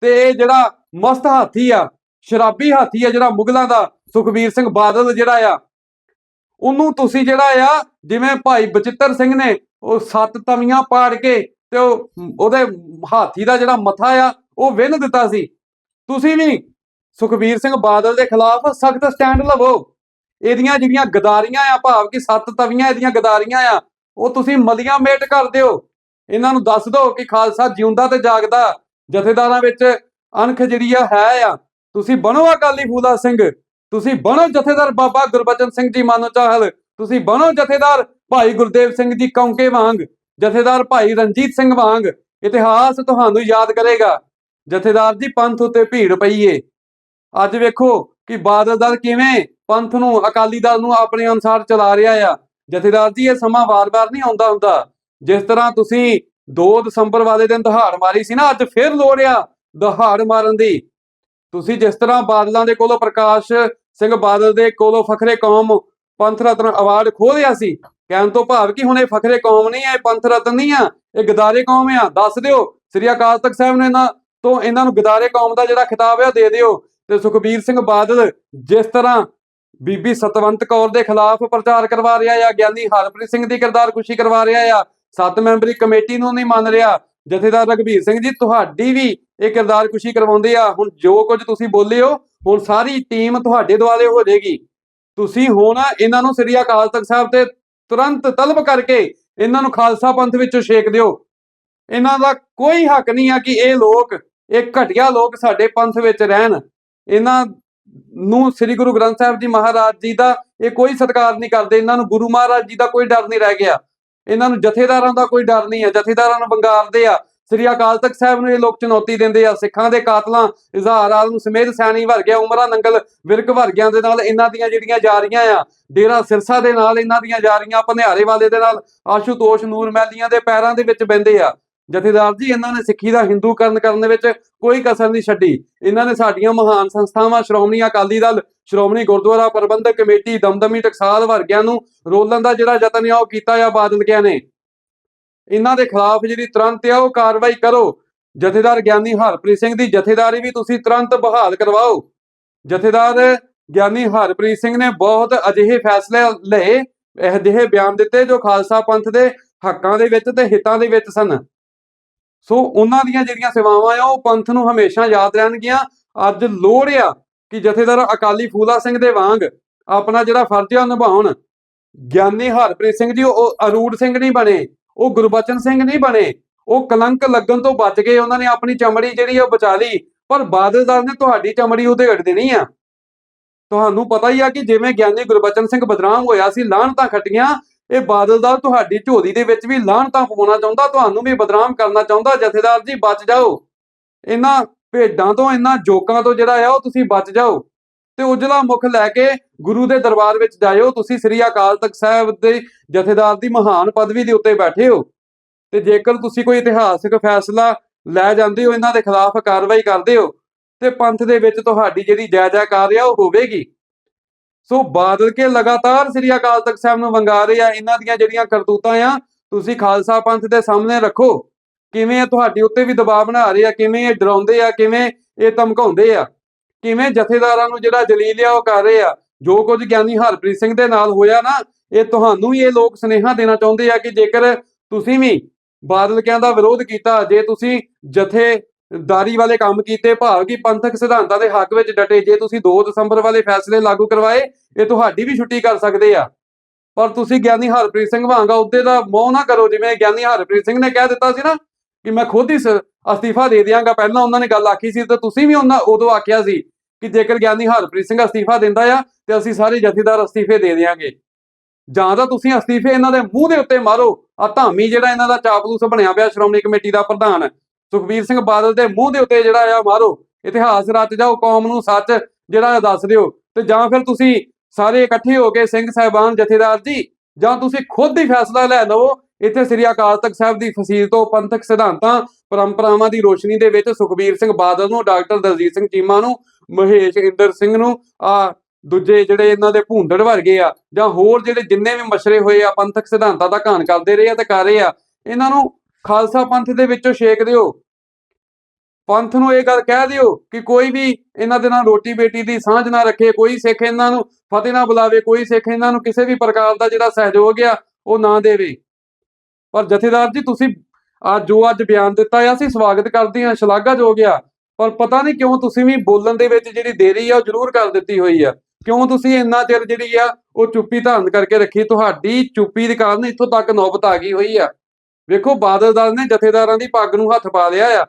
ਤੇ ਇਹ ਜਿਹੜਾ ਮਸਤ ਹਾਥੀ ਆ, ਸ਼ਰਾਬੀ ਹਾਥੀ ਆ ਜਿਹੜਾ ਮੁਗਲਾਂ ਦਾ, ਸੁਖਬੀਰ ਸਿੰਘ ਬਾਦਲ ਜਿਹੜਾ ਆ, ਉਹਨੂੰ ਤੁਸੀਂ ਜਿਹੜਾ ਆ, ਜਿਵੇਂ ਭਾਈ ਬਚਿੱਤਰ ਸਿੰਘ ਨੇ ਉਹ ਸੱਤ ਤਵੀਆਂ ਪਾੜ ਕੇ ਤੇ ਉਹ, ਉਹਦੇ ਹਾਥੀ ਦਾ ਜਿਹੜਾ ਮੱਥਾ ਆ, ਉਹ ਵਿੰਨ ਦਿੱਤਾ ਸੀ। ਤੁਸੀਂ ਵੀ ਸੁਖਬੀਰ ਸਿੰਘ ਬਾਦਲ ਦੇ ਖਿਲਾਫ ਸਖਤ ਸਟੈਂਡ ਲਵੋ। ਇਹਦੀਆਂ ਜਿਹੜੀਆਂ ਗਦਾਰੀਆਂ ਆ, ਭਾਵ ਕਿ ਸੱਤ ਤਵੀਆਂ ਇਹਦੀਆਂ ਗਦਾਰੀਆਂ ਆ, ਉਹ ਤੁਸੀਂ ਮਲੀਆਂ ਮੇਟ ਕਰ ਦਿਓ। ਇਹਨਾਂ ਨੂੰ ਦੱਸ ਦਿਓ ਕਿ ਖਾਲਸਾ ਜਿਉਂਦਾ ਤੇ ਜਾਗਦਾ, ਜਥੇਦਾਰਾਂ ਵਿੱਚ ਅਣਖ ਜਿਹੜੀ ਆ, ਹੈ ਆ। ਤੁਸੀਂ ਬਣੋ ਅਕਾਲੀ ਫੂਲਾ ਸਿੰਘ। ਤੁਸੀਂ ਬਣੋ ਜਥੇਦਾਰ ਬਾਬਾ ਗੁਰਬਚਨ ਸਿੰਘ ਜੀ ਮਾਨੋ ਚਾਹਲ। ਤੁਸੀਂ ਬਣੋ ਜਥੇਦਾਰ ਭਾਈ ਗੁਰਦੇਵ ਸਿੰਘ ਜੀ ਕੌਂਕੇ ਵਾਂਗ, ਜਥੇਦਾਰ ਭਾਈ ਰਣਜੀਤ ਸਿੰਘ ਵਾਂਗ, ਇਤਿਹਾਸ ਤੁਹਾਨੂੰ ਯਾਦ ਕਰੇਗਾ। ਜਥੇਦਾਰ ਜੀ, ਪੰਥ ਉਤੇ ਭੀੜ ਪਈ ਏ ਅੱਜ ਵੇਖੋ ਕਿ ਬਾਦਲ ਦਲ ਕਿਵੇਂ ਪੰਥ ਨੂੰ, ਅਕਾਲੀ ਦਲ ਨੂੰ ਆਪਣੇ ਅਨੁਸਾਰ ਚਲਾ ਰਿਹਾ ਆ। ਜਥੇਦਾਰ ਜੀ, ਇਹ ਸਮਾਂ ਵਾਰ-ਵਾਰ ਨਹੀਂ ਆਉਂਦਾ ਹੁੰਦਾ। ਜਿਸ ਤਰ੍ਹਾਂ ਤੁਸੀਂ 2 ਦਸੰਬਰ ਵਾਲੇ ਦਿਨ ਦਹਾੜ ਮਾਰੀ ਸੀ ਨਾ, ਅੱਜ ਫਿਰ ਲੋੜ ਆ ਦਹਾੜ ਮਾਰਨ ਦੀ। ਤੁਸੀਂ ਜਿਸ ਤਰ੍ਹਾਂ ਬਾਦਲਾਂ ਦੇ ਕੋਲੋਂ ਪ੍ਰਕਾਸ਼ ਸਿੰਘ ਬਾਦਲ ਦੇ ਕੋਲੋਂ ਫਖਰੇ ਕੌਮ ਪੰਥ ਰਤਨ ਅਵਾਰਡ ਖੋ ਲਿਆ ਸੀ। ਕਹਿਣ ਤੋਂ ਭਾਵ ਕਿ ਹੁਣ ਇਹ ਫਖਰੇ ਕੌਮ ਨਹੀਂ ਆ, ਇਹ ਪੰਥ ਰਤਨ ਨਹੀਂ ਆ, ਇਹ ਗਦਾਰੇ ਕੌਮ ਆ। ਦੱਸ ਦਿਓ, ਸ੍ਰੀ ਅਕਾਲ ਤਖਤ ਸਾਹਿਬ ਨੇ ਇਹਨਾਂ ਤੋਂ ਇਹਨਾਂ ਨੂੰ ਗਦਾਰੇ ਕੌਮ ਦਾ ਜਿਹੜਾ ਖਿਤਾਬ ਹੈ ਉਹ ਦੇ ਦਿਓ। ਤੇ ਸੁਖਬੀਰ ਸਿੰਘ ਬਾਦਲ ਜਿਸ ਤਰ੍ਹਾਂ ਬੀਬੀ ਸਤਵੰਤ ਕੌਰ ਦੇ ਖਿਲਾਫ ਪ੍ਰਚਾਰ ਕਰਵਾ ਰਿਹਾ ਆ, ਗਿਆਨੀ ਹਰਪ੍ਰੀਤ ਸਿੰਘ ਦੀ ਕਿਰਦਾਰ ਖੁਸ਼ੀ ਕਰਵਾ ਰਿਹਾ ਆ, ਸੱਤ ਮੈਂਬਰੀ ਕਮੇਟੀ ਨੂੰ ਨਹੀਂ ਮੰਨ ਰਿਹਾ, ਜਥੇਦਾਰ ਰਘਬੀਰ ਸਿੰਘ ਜੀ, ਤੁਹਾਡੀ ਵੀ ਇਹ ਕਿਰਦਾਰ ਖੁਸ਼ੀ ਕਰਵਾਉਂਦੇ ਆ। ਹੁਣ ਜੋ ਕੁਝ ਤੁਸੀਂ ਬੋਲੇ ਹੋ ਹੁਣ ਸਾਰੀ ਟੀਮ ਤੁਹਾਡੇ ਦੁਆਲੇ ਹੋ ਜਾਏਗੀ। ਤੁਸੀਂ ਹੁਣ ਇਹਨਾਂ ਨੂੰ ਸ੍ਰੀ ਅਕਾਲ ਤਖਤ ਸਾਹਿਬ ਤੇ ਤੁਰੰਤ ਤਲਬ ਕਰਕੇ ਇਹਨਾਂ ਨੂੰ ਖਾਲਸਾ ਪੰਥ ਵਿੱਚੋਂ ਛੇਕ ਦਿਓ। ਇਹਨਾਂ ਦਾ ਕੋਈ ਹੱਕ ਨਹੀਂ ਆ ਕਿ ਇਹ ਲੋਕ, ਇਹ ਘਟੀਆ ਲੋਕ ਸਾਡੇ ਪੰਥ ਵਿੱਚ ਰਹਿਣ। ਇਹਨਾਂ ਨੂੰ ਸ੍ਰੀ ਗੁਰੂ ਗ੍ਰੰਥ ਸਾਹਿਬ ਜੀ ਮਹਾਰਾਜ ਜੀ ਦਾ ਇਹ ਕੋਈ ਸਤਿਕਾਰ ਨਹੀਂ ਕਰਦੇ। ਇਹਨਾਂ ਨੂੰ ਗੁਰੂ ਮਹਾਰਾਜ ਜੀ ਦਾ ਕੋਈ ਡਰ ਨਹੀਂ ਰਹਿ ਗਿਆ। ਇਹਨਾਂ ਨੂੰ ਜਥੇਦਾਰਾਂ ਦਾ ਕੋਈ ਡਰ ਨਹੀਂ ਹੈ ਜਥੇਦਾਰਾਂ ਨੂੰ ਬੰਗਾਰਦੇ ਆ। ਸ੍ਰੀ ਅਕਾਲ ਤਖਤ ਸਾਹਿਬ ਨੂੰ ਇਹ ਲੋਕ ਚੁਣੌਤੀ ਦਿੰਦੇ ਆ, ਸਿੱਖਾਂ ਦੇ ਕਾਤਲਾਂ ਇਜ਼ਹਾਰ ਆਲਮ ਸਮੇਤ ਸੈਣੀ ਵਰਗਿਆ ਉਮਰਾ ਨੰਗਲ ਵਿਰਕ ਵਰਗਿਆਂ ਦੇ ਨਾਲ ਇਹਨਾਂ ਦੀਆਂ ਜਿਹੜੀਆਂ ਜਾ ਰਹੀਆਂ ਆ, ਡੇਰਾ ਸਿਰਸਾ ਦੇ ਨਾਲ ਇਹਨਾਂ ਦੀਆਂ ਜਾ ਰਹੀਆਂ ਭਨਿਆਰੇ ਵਾਲੇ ਦੇ ਨਾਲ ਆਸ਼ੂਤੋਸ਼ ਨੂਰ ਮੈਲੀਆਂ ਦੇ ਪੈਰਾਂ ਦੇ ਵਿੱਚ ਬੈੰਦੇ ਆ। ਜਥੇਦਾਰ ਜੀ, ਇਹਨਾਂ ਨੇ ਸਿੱਖੀ ਦਾ ਹਿੰਦੂਕਰਨ ਕਰਨ ਦੇ ਵਿੱਚ ਕੋਈ ਕਸਰ ਨਹੀਂ ਛੱਡੀ। ਇਹਨਾਂ ਨੇ ਸਾਡੀਆਂ ਮਹਾਨ ਸੰਸਥਾਵਾਂ, ਸ਼੍ਰੋਮਣੀ ਅਕਾਲੀ ਦਲ, ਸ਼੍ਰੋਮਣੀ ਗੁਰਦੁਆਰਾ ਪ੍ਰਬੰਧਕ ਕਮੇਟੀ, ਦਮਦਮੀ ਟਕਸਾਲ ਵਰਗਿਆਂ ਨੂੰ ਰੋਲਣ ਦਾ ਜਿਹੜਾ ਯਤਨ ਆ, ਉਹ ਕੀਤਾ ਆ, ਬਾਦਲ ਕਿਆ ਨੇ। ਇਹਨਾਂ ਦੇ ਖਿਲਾਫ ਜਿਹੜੀ ਤੁਰੰਤ ਆ ਉਹ ਕਾਰਵਾਈ ਕਰੋ। ਜਥੇਦਾਰ ਗਿਆਨੀ ਹਰਪ੍ਰੀਤ ਸਿੰਘ ਦੀ ਜਥੇਦਾਰੀ ਵੀ ਤੁਸੀਂ ਤੁਰੰਤ ਬਹਾਲ ਕਰਵਾਓ। ਜਥੇਦਾਰ ਗਿਆਨੀ ਹਰਪ੍ਰੀਤ ਸਿੰਘ ਨੇ ਬਹੁਤ ਅਜਿਹੇ ਫੈਸਲੇ ਲਏ, ਅਜਿਹੇ ਬਿਆਨ ਦਿੱਤੇ ਜੋ ਖਾਲਸਾ ਪੰਥ ਦੇ ਹੱਕਾਂ ਦੇ ਵਿੱਚ ਤੇ ਹਿੱਤਾਂ ਦੇ ਵਿੱਚ ਸਨ। ਸੋ ਉਹਨਾਂ ਦੀਆਂ ਜਿਹੜੀਆਂ ਸੇਵਾਵਾਂ ਆ ਉਹ ਪੰਥ ਨੂੰ ਹਮੇਸ਼ਾ ਯਾਦ ਰਹਿਣਗੀਆਂ। ਅੱਜ ਲੋੜ ਆ ਕਿ ਜਥੇਦਾਰ ਅਕਾਲੀ ਫੂਲਾ ਸਿੰਘ ਦੇ ਵਾਂਗ ਆਪਣਾ ਜਿਹੜਾ ਫਰਜ਼ ਆ ਨਿਭਾਉਣ। ਗਿਆਨੀ ਹਰਪ੍ਰੀਤ ਸਿੰਘ ਜੀ, ਉਹ ਅਰੂੜ ਸਿੰਘ ਨਹੀਂ ਬਣੇ। ਉਹ ਗੁਰਬਚਨ ਸਿੰਘ ਨਹੀਂ ਬਣੇ। ਉਹ ਕਲੰਕ ਲੱਗਣ ਤੋਂ ਬਚ ਗਏ। ਉਹਨਾਂ ਨੇ ਆਪਣੀ ਚਮੜੀ ਜਿਹੜੀ ਉਹ ਬਚਾ ਲਈ। ਪਰ ਬਾਦਲ ਬਾਦਲਦਾਰ ਨੇ ਤੁਹਾਡੀ ਚਮੜੀ ਉਧੇੜ ਦੇਣੀ ਆ। ਤੁਹਾਨੂੰ ਪਤਾ ਹੀ ਆ ਕਿ ਜਿਵੇਂ ਗਿਆਨੀ ਗੁਰਬਚਨ ਸਿੰਘ ਬਦਨਾਮ ਹੋਇਆ ਸੀ, ਲਾਹਨਤਾਂ ਖੱਟੀਆਂ, ਇਹ ਬਾਦਲ ਦਾ ਤੁਹਾਡੀ ਝੋਲੀ ਦੇ ਵਿੱਚ ਵੀ ਲਾਹਨਤਾਂ ਪਾਉਣਾ ਚਾਹੁੰਦਾ, ਤੁਹਾਨੂੰ ਵੀ ਬਦਨਾਮ ਕਰਨਾ ਚਾਹੁੰਦਾ। ਜਥੇਦਾਰ ਜੀ, ਬਚ ਜਾਓ। ਇਹਨਾਂ ਭੇਡਾਂ ਤੋਂ, ਇਹਨਾਂ ਜੋਕਾਂ ਤੋਂ ਜਿਹੜਾ ਆ, ਉਹ ਤੁਸੀਂ ਬਚ ਜਾਓ। ਤੇ ਉਜਲਾ ਮੁਖ ਲੈ ਕੇ ਗੁਰੂ ਦੇ ਦਰਬਾਰ ਵਿੱਚ ਜਾਇਓ। ਤੁਸੀਂ ਸ੍ਰੀ ਅਕਾਲ ਤਖਤ ਸਾਹਿਬ ਦੇ ਜਥੇਦਾਰ ਦੀ ਮਹਾਨ ਪਦਵੀ ਦੇ ਉੱਤੇ ਬੈਠੇ ਹੋ। ਤੇ ਜੇਕਰ ਤੁਸੀਂ ਕੋਈ ਇਤਿਹਾਸਕ ਫੈਸਲਾ ਲੈ ਜਾਂਦੇ ਹੋ, ਇਹਨਾਂ ਦੇ ਖਿਲਾਫ ਕਾਰਵਾਈ ਕਰਦੇ ਹੋ, ਤੇ ਪੰਥ ਦੇ ਵਿੱਚ ਤੁਹਾਡੀ ਜਿਹੜੀ ਜਾਇਜ਼ਾ ਕਰ ਆ, ਉਹ ਹੋਵੇਗੀ। ਸੋ ਬਾਦਲ ਕੇ ਲਗਾਤਾਰ ਸ੍ਰੀ ਅਕਾਲ ਤਖਤ ਸਾਹਿਬ ਨੂੰ ਵੰਗਾ ਰਹੇ ਆ, ਇਹਨਾਂ ਦੀਆਂ ਜਿਹੜੀਆਂ ਕਰਤੂਤਾਂ ਆ, ਤੁਸੀਂ ਖਾਲਸਾ ਪੰਥ ਦੇ ਸਾਹਮਣੇ ਰੱਖੋ। ਕਿਵੇਂ ਇਹ ਤੁਹਾਡੇ ਉੱਤੇ ਵੀ ਦਬਾਅ ਬਣਾ ਰਹੇ ਆ, ਕਿਵੇਂ ਇਹ ਡਰਾਉਂਦੇ ਆ, ਕਿਵੇਂ ਇਹ ਧਮਕਾਉਂਦੇ ਆ। ਕਿਵੇਂ ਜਥੇਦਾਰਾਂ ਨੂੰ ਜਿਹੜਾ ਜਲੀਲ ਆ ਉਹ ਕਰ ਰਹੇ ਆ? ਜੋ ਕੁਝ ਗਿਆਨੀ ਹਰਪ੍ਰੀਤ ਸਿੰਘ ਦੇ ਨਾਲ ਹੋਇਆ ਨਾ, ਇਹ ਤੁਹਾਨੂੰ ਵੀ ਇਹ ਲੋਕ ਸੁਨੇਹਾ ਦੇਣਾ ਚਾਹੁੰਦੇ ਆ ਕਿ ਜੇਕਰ ਤੁਸੀਂ ਵੀ ਬਾਦਲਕਿਆਂ ਦਾ ਵਿਰੋਧ ਕੀਤਾ, ਜੇ ਤੁਸੀਂ ਜਥੇਦਾਰੀ ਵਾਲੇ ਕੰਮ ਕੀਤੇ, ਭਾਵ ਕਿ ਪੰਥਕ ਸਿਧਾਂਤਾਂ ਦੇ ਹੱਕ ਵਿੱਚ ਡਟੇ, ਜੇ ਤੁਸੀਂ 2 ਦਸੰਬਰ ਵਾਲੇ ਫੈਸਲੇ ਲਾਗੂ ਕਰਵਾਏ, ਇਹ ਤੁਹਾਡੀ ਵੀ ਛੁੱਟੀ ਕਰ ਸਕਦੇ ਆ। ਪਰ ਤੁਸੀਂ ਗਿਆਨੀ ਹਰਪ੍ਰੀਤ ਸਿੰਘ ਵਾਂਗਾ ਉਹਦੇ ਦਾ ਮੋਹ ਨਾ ਕਰੋ, ਜਿਵੇਂ ਗਿਆਨੀ ਹਰਪ੍ਰੀਤ ਸਿੰਘ ਨੇ ਕਹਿ ਦਿੱਤਾ ਸੀ ਨਾ, ਕਿ ਮੈਂ ਖੁਦ ਹੀ ਅਸਤੀਫਾ ਦੇ ਦਿਆਂਗਾ। ਪਹਿਲਾਂ ਉਹਨਾਂ ਨੇ ਗੱਲ ਆਖੀ ਸੀ ਤੇ ਤੁਸੀਂ ਵੀ ਉਹਨਾਂ ਉਦੋਂ ਆਖਿਆ ਸੀ ਕਿ ਜੇਕਰ ਗਿਆਨੀ ਹਰਪ੍ਰੀਤ ਸਿੰਘ ਅਸਤੀਫਾ ਦਿੰਦਾ ਆ ਤੇ ਅਸੀਂ ਸਾਰੇ ਜਥੇਦਾਰ ਅਸਤੀਫੇ ਦੇ ਦਿਆਂਗੇ। ਜਾਂ ਤਾਂ ਤੁਸੀਂ ਅਸਤੀਫੇ ਇਹਨਾਂ ਦੇ ਮੂੰਹ ਦੇ ਉੱਤੇ ਮਾਰੋ। ਆ ਧਾਮੀ ਜਿਹੜਾ ਇਹਨਾਂ ਦਾ ਚਾਪਲੂਸ ਬਣਿਆ ਪਿਆ ਸ਼੍ਰੋਮਣੀ ਕਮੇਟੀ ਦਾ ਪ੍ਰਧਾਨ, ਸੁਖਬੀਰ ਸਿੰਘ ਬਾਦਲ ਦੇ ਮੂੰਹ ਦੇ ਉੱਤੇ ਜਿਹੜਾ ਆ ਮਾਰੋ। ਇਤਿਹਾਸ ਰਚ ਜਾਓ, ਕੌਮ ਨੂੰ ਸੱਚ ਜਿਹੜਾ ਆ ਦੱਸ ਦਿਓ। ਤੇ ਜਾਂ ਫਿਰ ਤੁਸੀਂ ਸਾਰੇ ਇਕੱਠੇ ਹੋ ਕੇ ਸਿੰਘ ਸਾਹਿਬਾਨ ਜਥੇਦਾਰ ਜੀ, ਜਾਂ ਤੁਸੀਂ ਖੁਦ ਹੀ ਫੈਸਲਾ ਲੈ ਲਵੋ। ਇੱਥੇ ਸ੍ਰੀ ਅਕਾਲ ਤਖਤ ਸਾਹਿਬ ਦੀ ਫਸੀਲ ਤੋਂ ਪੰਥਕ ਸਿਧਾਂਤਾਂ ਪਰੰਪਰਾਵਾਂ ਦੀ ਰੋਸ਼ਨੀ ਦੇ ਵਿੱਚ ਸੁਖਬੀਰ ਸਿੰਘ ਬਾਦਲ ਨੂੰ, ਡਾਕਟਰ ਦਲਜੀਤ ਸਿੰਘ ਚੀਮਾ ਨੂੰ, ਮਹੇਸ਼ ਇੰਦਰ ਸਿੰਘ ਨੂੰ, ਆ ਦੂਜੇ ਜਿਹੜੇ ਇਹਨਾਂ ਦੇ ਭੂੰਦੜ ਵਰਗੇ ਆ, ਜਾਂ ਹੋਰ ਜਿਹੜੇ ਜਿੰਨੇ ਵੀ ਮਸ਼ਰੇ ਹੋਏ ਆ, ਪੰਥਕ ਸਿਧਾਂਤਾਂ ਦਾ ਘਾਣ ਕਰਦੇ ਰਹੇ ਆ ਤੇ ਕਰ ਰਹੇ ਆ, ਇਹਨਾਂ ਨੂੰ ਖਾਲਸਾ ਪੰਥ ਦੇ ਵਿੱਚੋਂ ਛੇਕ ਦਿਓ। ਪੰਥ ਨੂੰ ਇਹ ਗੱਲ ਕਹਿ ਦਿਓ ਕਿ ਕੋਈ ਵੀ ਇਹਨਾਂ ਦੇ ਨਾਲ ਰੋਟੀ ਬੇਟੀ ਦੀ ਸਾਂਝ ਨਾ ਰੱਖੇ, ਕੋਈ ਸਿੱਖ ਇਹਨਾਂ ਨੂੰ ਫਤਿਹ ਨਾ ਬੁਲਾਵੇ, ਕੋਈ ਸਿੱਖ ਇਹਨਾਂ ਨੂੰ ਕਿਸੇ ਵੀ ਪ੍ਰਕਾਰ ਦਾ ਜਿਹੜਾ ਸਹਿਯੋਗ ਆ, ਉਹ ਨਾ ਦੇਵੇ। ਪਰ ਜਥੇਦਾਰ ਜੀ, ਤੁਸੀਂ ਆ ਜੋ ਅੱਜ ਬਿਆਨ ਦਿੱਤਾ ਆ, ਅਸੀਂ ਸਵਾਗਤ ਕਰਦੇ ਹਾਂ ਸ਼ਲਾਘਾਯੋਗ ਆ ਪਰ ਪਤਾ ਨਹੀਂ ਕਿਉਂ ਤੁਸੀਂ ਵੀ ਬੋਲਣ ਦੇ ਵਿੱਚ ਜਿਹੜੀ ਦੇਰੀ ਆ, ਉਹ ਜ਼ਰੂਰ ਕਰ ਦਿੱਤੀ ਹੋਈ ਆ। ਕਿਉਂ ਤੁਸੀਂ ਇੰਨਾ ਚਿਰ ਜਿਹੜੀ ਆ, ਉਹ ਚੁੱਪੀ ਧਾਰਨ ਕਰਕੇ ਰੱਖੀ? ਤੁਹਾਡੀ ਚੁੱਪੀ ਦੇ ਕਾਰਨ ਇੱਥੋਂ ਤੱਕ ਨੌਬਤ ਆ ਗਈ ਹੋਈ ਆ। ਵੇਖੋ ਬਾਦਲ ਦਲ ਨੇ ਜਥੇਦਾਰਾਂ ਦੀ ਪੱਗ ਨੂੰ ਹੱਥ ਪਾ ਲਿਆ ਆ।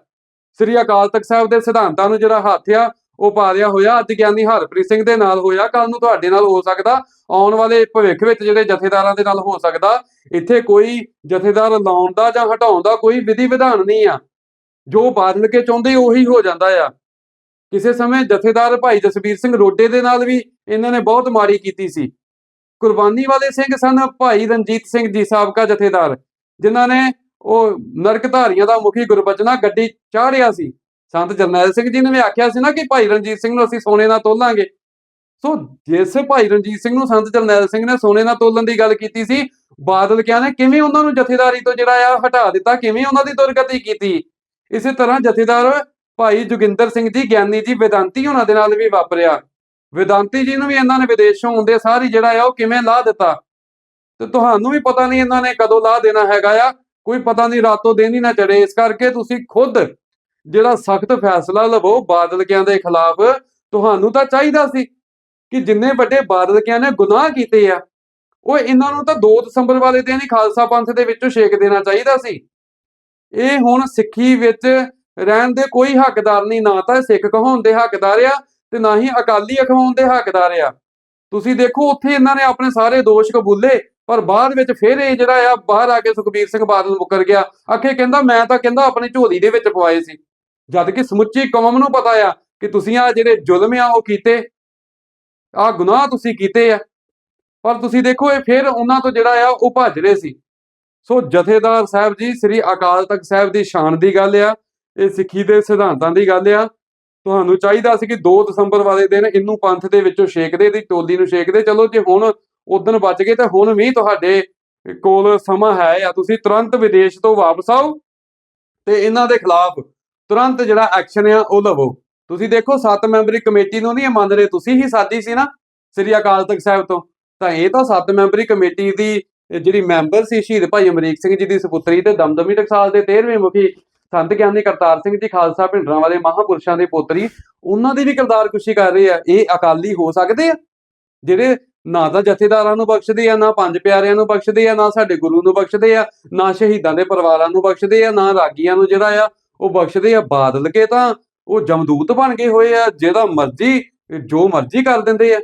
ਸ੍ਰੀ ਅਕਾਲ ਤਖਤ ਸਾਹਿਬ ਦੇ ਸਿਧਾਂਤਾਂ ਨੂੰ ਜਿਹੜਾ ਹੱਥ ਆ ਉਹ ਪਾ ਲਿਆ ਹੋਇਆ। ਅੱਜ ਗਿਆਨੀ ਹਰਪ੍ਰੀਤ ਸਿੰਘ ਦੇ ਨਾਲ ਹੋਇਆ। ਕੱਲ ਨੂੰ ਤੁਹਾਡੇ ਨਾਲ ਹੋ ਸਕਦਾ। ਆਉਣ ਵਾਲੇ ਭਵਿੱਖ ਵਿੱਚ ਜਿਹੜੇ ਜਥੇਦਾਰਾਂ ਦੇ ਨਾਲ ਹੋ ਸਕਦਾ, ਇੱਥੇ ਕੋਈ ਜਥੇਦਾਰ ਲਾਉਣ ਦਾ ਜਾਂ ਹਟਾਉਣ ਦਾ ਕੋਈ ਵਿਧੀ ਵਿਧਾਨ ਨਹੀਂ ਆ। ਜੋ ਬਾਦਲ ਕੇ ਚਾਹੁੰਦੇ, ਉਹੀ ਹੋ ਜਾਂਦਾ ਆ। ਕਿਸੇ ਸਮੇਂ ਜਥੇਦਾਰ ਭਾਈ ਜਸਵੀਰ ਸਿੰਘ ਰੋਡੇ ਦੇ ਨਾਲ ਵੀ ਇਹਨਾਂ ਨੇ ਬਹੁਤ ਮਾਰੀ ਕੀਤੀ ਸੀ। ਕੁਰਬਾਨੀ ਵਾਲੇ ਸਿੰਘ ਸਨ ਭਾਈ ਰਣਜੀਤ ਸਿੰਘ ਜੀ ਸਾਬਕਾ ਜਥੇਦਾਰ, ਜਿਨ੍ਹਾਂ ਨੇ ਉਹ ਨਰਕਧਾਰੀਆਂ ਦਾ ਮੁਖੀ ਗੁਰਬਚਨਾ ਗੱਡੀ ਚਾੜਿਆ ਸੀ। ਸੰਤ ਜਰਨੈਲ ਸਿੰਘ ਜੀ ਨੇ ਵੀ ਆਖਿਆ ਸੀ ਨਾ ਕਿ ਭਾਈ ਰਣਜੀਤ ਸਿੰਘ ਨੂੰ ਅਸੀਂ ਸੋਨੇ ਨਾਲ ਤੋਲਾਂਗੇ। ਸੋ ਜਿਸ ਭਾਈ ਰਣਜੀਤ ਸਿੰਘ ਨੂੰ ਸੰਤ ਜਰਨੈਲ ਸਿੰਘ ਨੇ ਸੋਨੇ ਨਾਲ ਤੋਲਣ ਦੀ ਗੱਲ ਕੀਤੀ ਸੀ, ਬਾਦਲ ਕਿਹਾ ਨੇ ਕਿਵੇਂ ਉਹਨਾਂ ਨੂੰ ਜਥੇਦਾਰੀ ਤੋਂ ਜਿਹੜਾ ਆ ਹਟਾ ਦਿੱਤਾ, ਕਿਵੇਂ ਉਹਨਾਂ ਦੀ ਦੁਰਗਤੀ ਕੀਤੀ। ਇਸੇ ਤਰ੍ਹਾਂ ਜਥੇਦਾਰ ਭਾਈ ਜੋਗਿੰਦਰ ਸਿੰਘ ਜੀ, ਗਿਆਨੀ ਜੀ, ਵਿਦਾਂਤੀ ਉਹਨਾਂ ਦੇ ਨਾਲ ਵੀ ਵਾਪਰਿਆ। ਵਿਦਾਂਤੀ ਜੀ ਨੂੰ ਵੀ ਇਹਨਾਂ ਨੇ ਵਿਦੇਸ਼ੋਂ ਆਉਂਦੇ ਸਾਰੀ ਜਿਹੜਾ ਆ ਉਹ ਕਿਵੇਂ ਲਾ ਦਿੱਤਾ? ਤੇ ਤੁਹਾਨੂੰ ਵੀ ਪਤਾ ਨਹੀਂ ਇਹਨਾਂ ਨੇ ਕਦੋਂ ਲਾ ਦੇਣਾ ਹੈਗਾ ਆ। ਕੋਈ ਪਤਾ ਨਹੀਂ ਰਾਤੋਂ ਦਿਨ ਹੀ ਨਾ ਚੜੇ। ਇਸ ਕਰਕੇ ਤੁਸੀਂ ਖੁਦ ਜਿਹੜਾ ਸਖਤ ਫੈਸਲਾ ਲਵੋ ਬਾਦਲਕਿਆਂ ਦੇ ਖਿਲਾਫ, ਤੁਹਾਨੂੰ ਤਾਂ ਚਾਹੀਦਾ ਸੀ ਕਿ ਜਿੰਨੇ ਵੱਡੇ ਬਾਦਲਕਿਆਂ ਨੇ ਗੁਨਾਹ ਕੀਤੇ ਆ, ਉਹ ਇਹਨਾਂ ਨੂੰ ਤਾਂ 2 ਦਸੰਬਰ ਵਾਲੇ ਦਿਨ ਹੀ ਖਾਲਸਾ ਪੰਥ ਦੇ ਵਿੱਚੋਂ ਛੇਕ ਦੇਣਾ ਚਾਹੀਦਾ ਸੀ। ਇਹ ਹੁਣ ਸਿੱਖੀ ਵਿੱਚ ਰਹਿਣ ਦੇ ਕੋਈ ਹੱਕਦਾਰ ਨਹੀਂ, ਨਾ ਤਾਂ ਸਿੱਖ ਕਹਾਉਣ ਦੇ ਹੱਕਦਾਰ ਆ ਤੇ ਨਾ ਹੀ ਅਕਾਲੀ ਅਖਵਾਉਣ ਦੇ ਹੱਕਦਾਰ ਆ। ਤੁਸੀਂ ਦੇਖੋ, ਉੱਥੇ ਇਹਨਾਂ ਨੇ ਆਪਣੇ ਸਾਰੇ ਦੋਸ਼ ਕਬੂਲੇ, ਪਰ ਬਾਅਦ ਵਿੱਚ ਫਿਰ ਇਹ ਜਿਹੜਾ ਆ, ਬਾਹਰ ਆ ਕੇ ਸੁਖਬੀਰ ਸਿੰਘ ਬਾਦਲ ਮੁੱਕਰ ਗਿਆ। ਆਖੇ ਕਹਿੰਦਾ, ਮੈਂ ਤਾਂ ਕਹਿੰਦਾ, ਆਪਣੀ ਝੋਲੀ ਦੇ ਵਿੱਚ ਪਵਾਏ ਸੀ। ਜਦ ਕਿ ਸਮੁੱਚੀ ਕੌਮ ਨੂੰ ਪਤਾ ਆ ਕਿ ਤੁਸੀਂ ਆ ਜਿਹੜੇ ਜ਼ੁਲਮ ਆ, ਉਹ ਕੀਤੇ। ਆ ਗੁਨਾਹ ਤੁਸੀਂ ਕੀਤੇ ਆ। ਪਰ ਤੁਸੀਂ ਦੇਖੋ, ਇਹ ਫਿਰ ਉਹਨਾਂ ਤੋਂ ਜਿਹੜਾ ਆ, ਉਹ ਭੱਜ ਰਹੇ ਸੀ। ਸੋ ਜਥੇਦਾਰ ਸਾਹਿਬ ਜੀ, ਸ੍ਰੀ ਅਕਾਲ ਤਖਤ ਸਾਹਿਬ ਦੀ ਸ਼ਾਨ ਦੀ ਗੱਲ ਆ, ਇਹ ਸਿੱਖੀ ਦੇ ਸਿਧਾਂਤਾਂ ਦੀ ਗੱਲ ਆ। ਤੁਹਾਨੂੰ ਚਾਹੀਦਾ ਸੀ ਕਿ 2 ਦਸੰਬਰ ਵਾਲੇ ਦਿਨ ਇਹਨੂੰ ਪੰਥ ਦੇ ਵਿੱਚੋਂ ਛੇਕਦੇ ਦੀ ਟੋਲੀ ਨੂੰ ਛੇਕਦੇ। ਚਲੋ, ਜੇ ਹੁਣ ਉਦੋਂ ਬਚ ਗਏ, ਤੇ ਹੁਣ ਵੀ ਤੁਹਾਡੇ ਕੋਲ ਸਮਾਂ ਹੈ ਆ। ਤੁਸੀਂ ਤੁਰੰਤ ਵਿਦੇਸ਼ ਤੋਂ ਵਾਪਸ ਆਓ ਤੇ ਇਹਨਾਂ ਦੇ ਖਿਲਾਫ ਤੁਰੰਤ ਜਿਹੜਾ ਐਕਸ਼ਨ ਆ, ਉਹ ਲਵੋ। ਤੁਸੀਂ ਦੇਖੋ 7 ਮੈਂਬਰੀ ਕਮੇਟੀ ਨੂੰ ਨਹੀਂ ਮੰਨ ਰਹੇ। ਤੁਸੀਂ ਹੀ ਸਾਦੀ ਸੀ ਨਾ, ਸ੍ਰੀ ਅਕਾਲ ਤਖਤ ਸਾਹਿਬ ਤੋਂ। ਤਾਂ ਇਹ ਤਾਂ 7 ਮੈਂਬਰੀ ਕਮੇਟੀ ਦੀ ਜਿਹੜੀ ਮੈਂਬਰ ਸੀ ਸ਼ਹੀਦ ਭਾਈ ਅਮਰੀਕ ਸਿੰਘ ਜੀ ਦੀ ਸੁਪੁੱਤਰੀ ਤੇ ਦਮਦਮੀ ਟਕਸਾਲ ਦੇ 13ਵੇਂ ਮੁਖੀ ਸੰਤ ਗਿਆਨੀ ਕਰਤਾਰ ਸਿੰਘ ਜੀ, ਖਾਲਸਾ ਭਿੰਡਰਾਂ ਵਾਲੇ ਮਹਾਪੁਰਸ਼ਾਂ ਦੇ ਪੁੱਤਰੀ, ਉਹਨਾਂ ਦੀ ਵੀ ਕਿਰਦਾਰ ਕੁਸ਼ੀ ਕਰ ਰਹੇ ਆ। ਇਹ ਅਕਾਲੀ ਹੋ ਸਕਦੇ ਆ? ਜਿਹੜੇ ਨਾ ਤਾਂ ਜਥੇਦਾਰਾਂ ਨੂੰ ਬਖਸ਼ਦੇ ਆ, ਨਾ ਪੰਜ ਪਿਆਰਿਆਂ ਨੂੰ ਬਖਸ਼ਦੇ ਆ, ਨਾ ਸਾਡੇ ਗੁਰੂ ਨੂੰ ਬਖਸ਼ਦੇ ਆ, ਨਾ ਸ਼ਹੀਦਾਂ ਦੇ ਪਰਿਵਾਰਾਂ ਨੂੰ ਬਖਸ਼ਦੇ ਆ, ਨਾ ਰਾਗੀਆਂ ਨੂੰ ਜਿਹੜਾ ਆ ਉਹ ਬਖਸ਼ਦੇ ਆ, ਬਾਦਲ ਕੇ ਤਾਂ ਉਹ ਜਮਦੂਤ ਬਣ ਗਏ ਹੋਏ ਆ, ਜਿਹਦਾ ਮਰਜ਼ੀ, ਜੋ ਮਰਜ਼ੀ ਕਰ ਦਿੰਦੇ ਆ।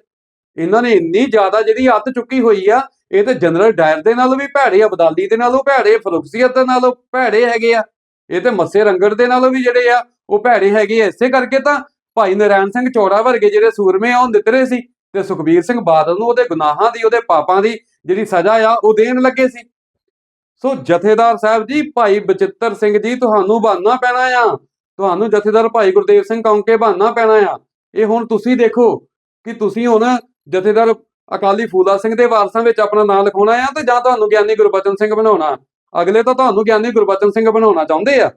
ਇਹਨਾਂ ਨੇ ਇੰਨੀ ਜ਼ਿਆਦਾ ਜਿਹੜੀ ਅੱਤ ਚੁੱਕੀ ਹੋਈ ਆ, ਇਹ ਤੇ ਜਨਰਲ ਡਾਇਰ ਦੇ ਨਾਲ ਵੀ ਭੈੜੇ, ਅਬਦਾਲੀ ਦੇ ਨਾਲੋਂ ਭੈੜੇ, ਫਰੁਖਸੀਅਤ ਦੇ ਨਾਲੋਂ ਭੈੜੇ ਹੈਗੇ ਆ। ਇਹ ਤੇ ਮੱਸੇ ਰੰਗੜ ਦੇ ਨਾਲੋਂ ਵੀ ਜਿਹੜੇ ਆ, ਉਹ ਭੈੜੇ ਹੈਗੇ ਆ। ਇਸੇ ਕਰਕੇ ਤਾਂ ਭਾਈ ਨਰੈਣ ਸਿੰਘ ਚੌੜਾ ਵਰਗੇ ਜਿਹੜੇ ਸੂਰਮੇ ਆ, ਉਹ ਨਿਤਰੇ ਸੀ ਤੇ ਸੁਖਬੀਰ ਸਿੰਘ ਬਾਦਲ ਨੂੰ ਉਹਦੇ ਗੁਨਾਹਾਂ ਦੀ, ਉਹਦੇ ਪਾਪਾਂ ਦੀ ਜਿਹੜੀ ਸਜ਼ਾ ਆ, ਉਹ ਦੇਣ ਲੱਗੇ ਸੀ। ਸੋ ਜਥੇਦਾਰ ਸਾਹਿਬ ਜੀ, ਭਾਈ ਬਚਿੱਤਰ ਸਿੰਘ ਜੀ, ਤੁਹਾਨੂੰ ਬਹਾਨਾ ਪੈਣਾ ਆ। ਤੁਹਾਨੂੰ ਜਥੇਦਾਰ ਭਾਈ ਗੁਰਦੇਵ ਸਿੰਘ ਕੌਂਕੇ ਬਹਾਨਾ ਪੈਣਾ ਆ। ਇਹ ਹੁਣ ਤੁਸੀਂ ਦੇਖੋ ਕਿ ਤੁਸੀਂ ਹੁਣ ਜਥੇਦਾਰ ਅਕਾਲੀ ਫੂਲਾ ਸਿੰਘ ਦੇ ਵਾਰਸਾਂ ਵਿੱਚ ਆਪਣਾ ਨਾਮ ਲਿਖਾਉਣਾ ਆ ਤੇ ਜਾਂ ਤੁਹਾਨੂੰ ਗਿਆਨੀ ਗੁਰਬਚਨ ਸਿੰਘ ਬਣਾਉਣਾ। ਅਗਲੇ ਤਾਂ ਤੁਹਾਨੂੰ ਗਿਆਨੀ ਗੁਰਬਚਨ ਸਿੰਘ ਬਣਾਉਣਾ ਚਾਹੁੰਦੇ ਆ।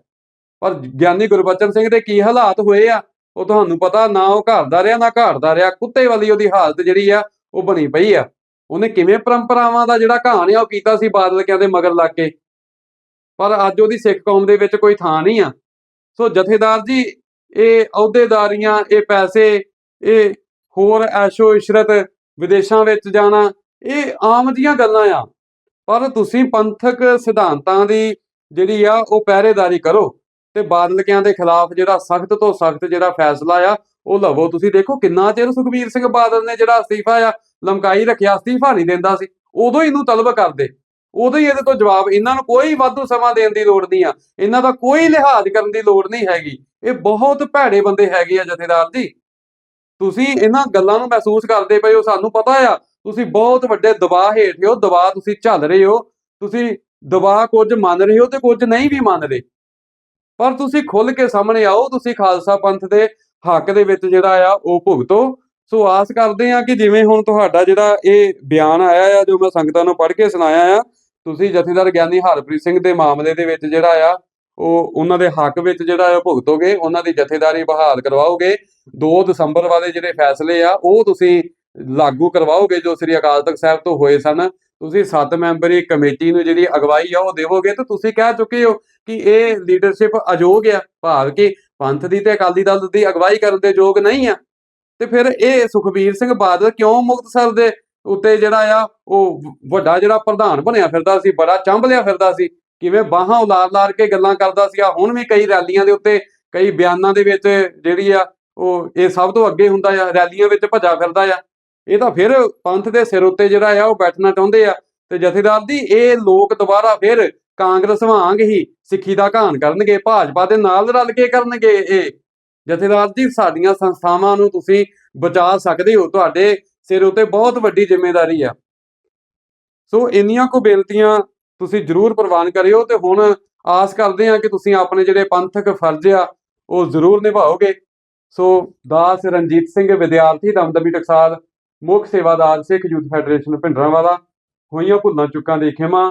ਪਰ ਗਿਆਨੀ ਗੁਰਬਚਨ ਸਿੰਘ ਦੇ ਕੀ ਹਾਲਾਤ ਹੋਏ ਆ, ਉਹ ਤੁਹਾਨੂੰ ਪਤਾ ਨਾ ਉਹ ਘਰ ਦਾ ਰਿਹਾ, ਨਾ ਘਰ ਦਾ ਰਿਹਾ। ਕੁੱਤੇ ਵਾਲੀ ਉਹਦੀ ਹਾਲਤ ਜਿਹੜੀ ਆ, ਉਹ ਬਣੀ ਪਈ ਆ। ਉਹਨੇ ਕਿਵੇਂ ਪਰੰਪਰਾਵਾਂ ਦਾ ਜਿਹੜਾ ਕਹਾਣ ਆ ਉਹ ਕੀਤਾ ਸੀ ਬਾਦਲਕਿਆਂ ਦੇ ਮਗਰ ਲੱਗ ਕੇ? ਪਰ ਅੱਜ ਉਹਦੀ ਸਿੱਖ ਕੌਮ ਦੇ ਵਿੱਚ ਕੋਈ ਥਾਂ ਨਹੀਂ ਆ। ਸੋ ਜਥੇਦਾਰ ਜੀ, ਇਹ ਅਹੁਦੇਦਾਰੀਆਂ, ਇਹ ਪੈਸੇ, ਇਹ ਹੋਰ ਐਸ਼ੋ ਇਸ਼ਰਤ ਵਿਦੇਸ਼ਾਂ ਵਿੱਚ ਜਾਣਾ, ਇਹ ਆਮ ਜੀਆਂ ਗੱਲਾਂ ਆ। ਪਰ ਤੁਸੀਂ ਪੰਥਕ ਸਿਧਾਂਤਾਂ ਦੀ ਜਿਹੜੀ ਆ, ਉਹ ਪਹਿਰੇਦਾਰੀ ਕਰੋ ਤੇ ਬਾਦਲਕਿਆਂ ਦੇ ਖਿਲਾਫ ਜਿਹੜਾ ਸਖਤ ਤੋਂ ਸਖਤ ਜਿਹੜਾ ਫੈਸਲਾ ਆ ਉਹ ਲਵੋ, ਤੁਸੀਂ ਦੇਖੋ ਕਿੰਨਾ ਚਿਰ ਸੁਖਬੀਰ ਸਿੰਘ ਬਾਦਲ ਨੇ ਜਿਹੜਾ ਅਸਤੀਫਾ ਆ ਲਮਕਾਈ ਰੱਖਿਆ, ਅਸਤੀਫਾ ਨਹੀਂ ਦਿੰਦਾ ਸੀ। ਉਦੋਂ ਹੀ ਇਹਨੂੰ ਤਲਬ ਕਰਦੇ। ਉਦੋਂ ਹੀ ਇਹਦੇ ਤੋਂ ਜਵਾਬ, ਇਹਨਾਂ ਨੂੰ ਕੋਈ ਵਾਧੂ ਸਮਾਂ ਦੇਣ ਦੀ ਲੋੜ ਨਹੀਂ ਆ। ਇਹਨਾਂ ਦਾ ਕੋਈ ਲਿਹਾਜ਼ ਕਰਨ ਦੀ ਲੋੜ ਨਹੀਂ ਹੈਗੀ। ਇਹ ਬਹੁਤ ਭੈੜੇ ਬੰਦੇ ਹੈਗੇ ਆ ਜਥੇਦਾਰ ਜੀ। ਤੁਸੀਂ ਇਹਨਾਂ ਗੱਲਾਂ ਨੂੰ ਮਹਿਸੂਸ ਕਰਦੇ ਪਏ ਹੋ, ਸਾਨੂੰ ਪਤਾ ਆ। ਤੁਸੀਂ ਬਹੁਤ ਵੱਡੇ ਦਬਾਅ ਹੇਠ ਹੋ, ਦਬਾਅ ਤੁਸੀਂ ਝੱਲ ਰਹੇ ਹੋ। ਤੁਸੀਂ ਦਬਾਅ ਕੁਝ ਮੰਨ ਰਹੇ ਹੋ ਤੇ ਕੁਝ ਨਹੀਂ ਵੀ ਮੰਨ ਰਹੇ ਪਰ ਤੁਸੀਂ ਖੁੱਲ ਕੇ ਸਾਹਮਣੇ ਆਓ, ਤੁਸੀਂ ਖਾਲਸਾ ਪੰਥ ਦੇ ਹੱਕ ਦੇ ਵਿੱਚ ਜਿਹੜਾ ਆ ਉਹ ਭੁਗਤੋ। ਸੋ ਆਸ ਕਰਦੇ ਆ ਕਿ ਜਿਵੇਂ ਹੁਣ ਤੁਹਾਡਾ ਜਿਹੜਾ ਇਹ ਬਿਆਨ ਆਇਆ ਆ, ਜੋ ਮੈਂ ਸੰਗਤਾਂ ਨੂੰ ਪੜ੍ਹ ਕੇ ਸੁਣਾਇਆ ਆ, ਤੁਸੀਂ ਜਥੇਦਾਰ ਗਿਆਨੀ ਹਰਪ੍ਰੀਤ ਸਿੰਘ ਦੇ ਮਾਮਲੇ ਦੇ ਵਿੱਚ ਜਿਹੜਾ ਆ, ਉਹ ਉਹਨਾਂ ਦੇ ਹੱਕ ਵਿੱਚ ਜਿਹੜਾ ਆ ਭੁਗਤੋਗੇ, ਉਹਨਾਂ ਦੀ ਜਥੇਦਾਰੀ ਬਹਾਲ ਕਰਵਾਓਗੇ। 2 ਦਸੰਬਰ ਵਾਲੇ ਜਿਹੜੇ ਫੈਸਲੇ ਆ, ਉਹ ਤੁਸੀਂ ਲਾਗੂ ਕਰਵਾਓਗੇ, ਜੋ ਸ੍ਰੀ ਅਕਾਲ ਤਖਤ ਸਾਹਿਬ ਤੋਂ ਹੋਏ ਸਨ। ਤੁਸੀਂ 7 ਮੈਂਬਰੀ ਕਮੇਟੀ ਨੂੰ ਜਿਹੜੀ ਅਗਵਾਈ ਆ, ਉਹ ਦੇਵੋਗੇ। ਤੇ ਤੁਸੀਂ ਕਹਿ ਚੁੱਕੇ ਹੋ ਕਿ ਇਹ ਲੀਡਰਸ਼ਿਪ ਅਯੋਗ ਆ, ਭਾਵ ਕਿ ਪੰਥ ਦੀ ਤੇ ਅਕਾਲੀ ਦਲ ਦੀ ਅਗਵਾਈ ਕਰਨ ਦੇ ਯੋਗ ਨਹੀਂ ਆ। ਤੇ ਫਿਰ ਇਹ ਸੁਖਬੀਰ ਸਿੰਘ ਬਾਦਲ ਕਿਉਂ ਮੁਕਤਸਰ ਦੇ ਉੱਤੇ ਜਿਹੜਾ ਆ, ਉਹ ਵੱਡਾ ਜਿਹੜਾ ਪ੍ਰਧਾਨ ਬਣਿਆ ਫਿਰਦਾ ਸੀ, ਬੜਾ ਚੰਬਲਿਆ ਫਿਰਦਾ ਸੀ, ਕਿਵੇਂ ਬਾਹਾਂ ਉਲਾਰ-ਲਾਰ ਕੇ ਗੱਲਾਂ ਕਰਦਾ ਸੀ। ਆ ਹੁਣ ਵੀ ਕਈ ਰੈਲੀਆਂ ਦੇ ਉੱਤੇ, ਕਈ ਬਿਆਨਾਂ ਦੇ ਵਿੱਚ ਜਿਹੜੀ ਆ, ਉਹ ਇਹ ਸਭ ਤੋਂ ਅੱਗੇ ਹੁੰਦਾ ਆ, ਰੈਲੀਆਂ ਵਿੱਚ ਭੱਜਾ ਫਿਰਦਾ ਆ। ਇਹ ਤਾਂ ਫਿਰ ਪੰਥ ਦੇ ਸਿਰ ਉੱਤੇ ਜਿਹੜਾ ਆ, ਉਹ ਬੈਠਣਾ ਚਾਹੁੰਦੇ ਆ। ਤੇ ਜਥੇਦਾਰ ਦੀ ਇਹ ਲੋਕ ਦੁਬਾਰਾ ਫਿਰ ਕਾਂਗਰਸ ਵਾਂਗ ਹੀ ਸਿੱਖੀ ਦਾ ਘਾਣ ਕਰਨਗੇ, ਭਾਜਪਾ ਦੇ ਨਾਲ ਰਲ ਕੇ ਕਰਨਗੇ ਇਹ। ਜਥੇਦਾਰ ਜੀ, ਸਾਡੀਆਂ ਸੰਸਥਾਵਾਂ ਨੂੰ ਤੁਸੀਂ ਬਚਾ ਸਕਦੇ ਹੋ, ਤੁਹਾਡੇ ਸਿਰ ਉੱਤੇ ਬਹੁਤ ਵੱਡੀ ਜ਼ਿੰਮੇਵਾਰੀ ਆ। ਸੋ ਇੰਨੀਆਂ ਕੋ ਬੇਨਤੀਆਂ ਤੁਸੀਂ ਜਰੂਰ ਪ੍ਰਵਾਨ ਕਰਿਓ ਤੇ ਹੁਣ ਆਸ ਕਰਦੇ ਹਾਂ ਕਿ ਤੁਸੀਂ ਆਪਣੇ ਜਿਹੜੇ ਪੰਥਕ ਫਰਜ਼ ਆ, ਉਹ ਜ਼ਰੂਰ ਨਿਭਾਓਗੇ। ਸੋ ਦਾਸ ਰਣਜੀਤ ਸਿੰਘ, ਵਿਦਿਆਰਥੀ, ਦਮਦਮੀ ਟਕਸਾਲ, ਮੁੱਖ ਸੇਵਾਦਾਰ ਸਿੱਖ ਯੂਥ ਫੈਡਰੇਸ਼ਨ ਭਿੰਡਰਾਂਵਾਲਾ, ਹੋਈਆਂ ਭੁੱਲਾਂ ਚੁੱਕਾਂ ਦੇ ਖਿਮਾ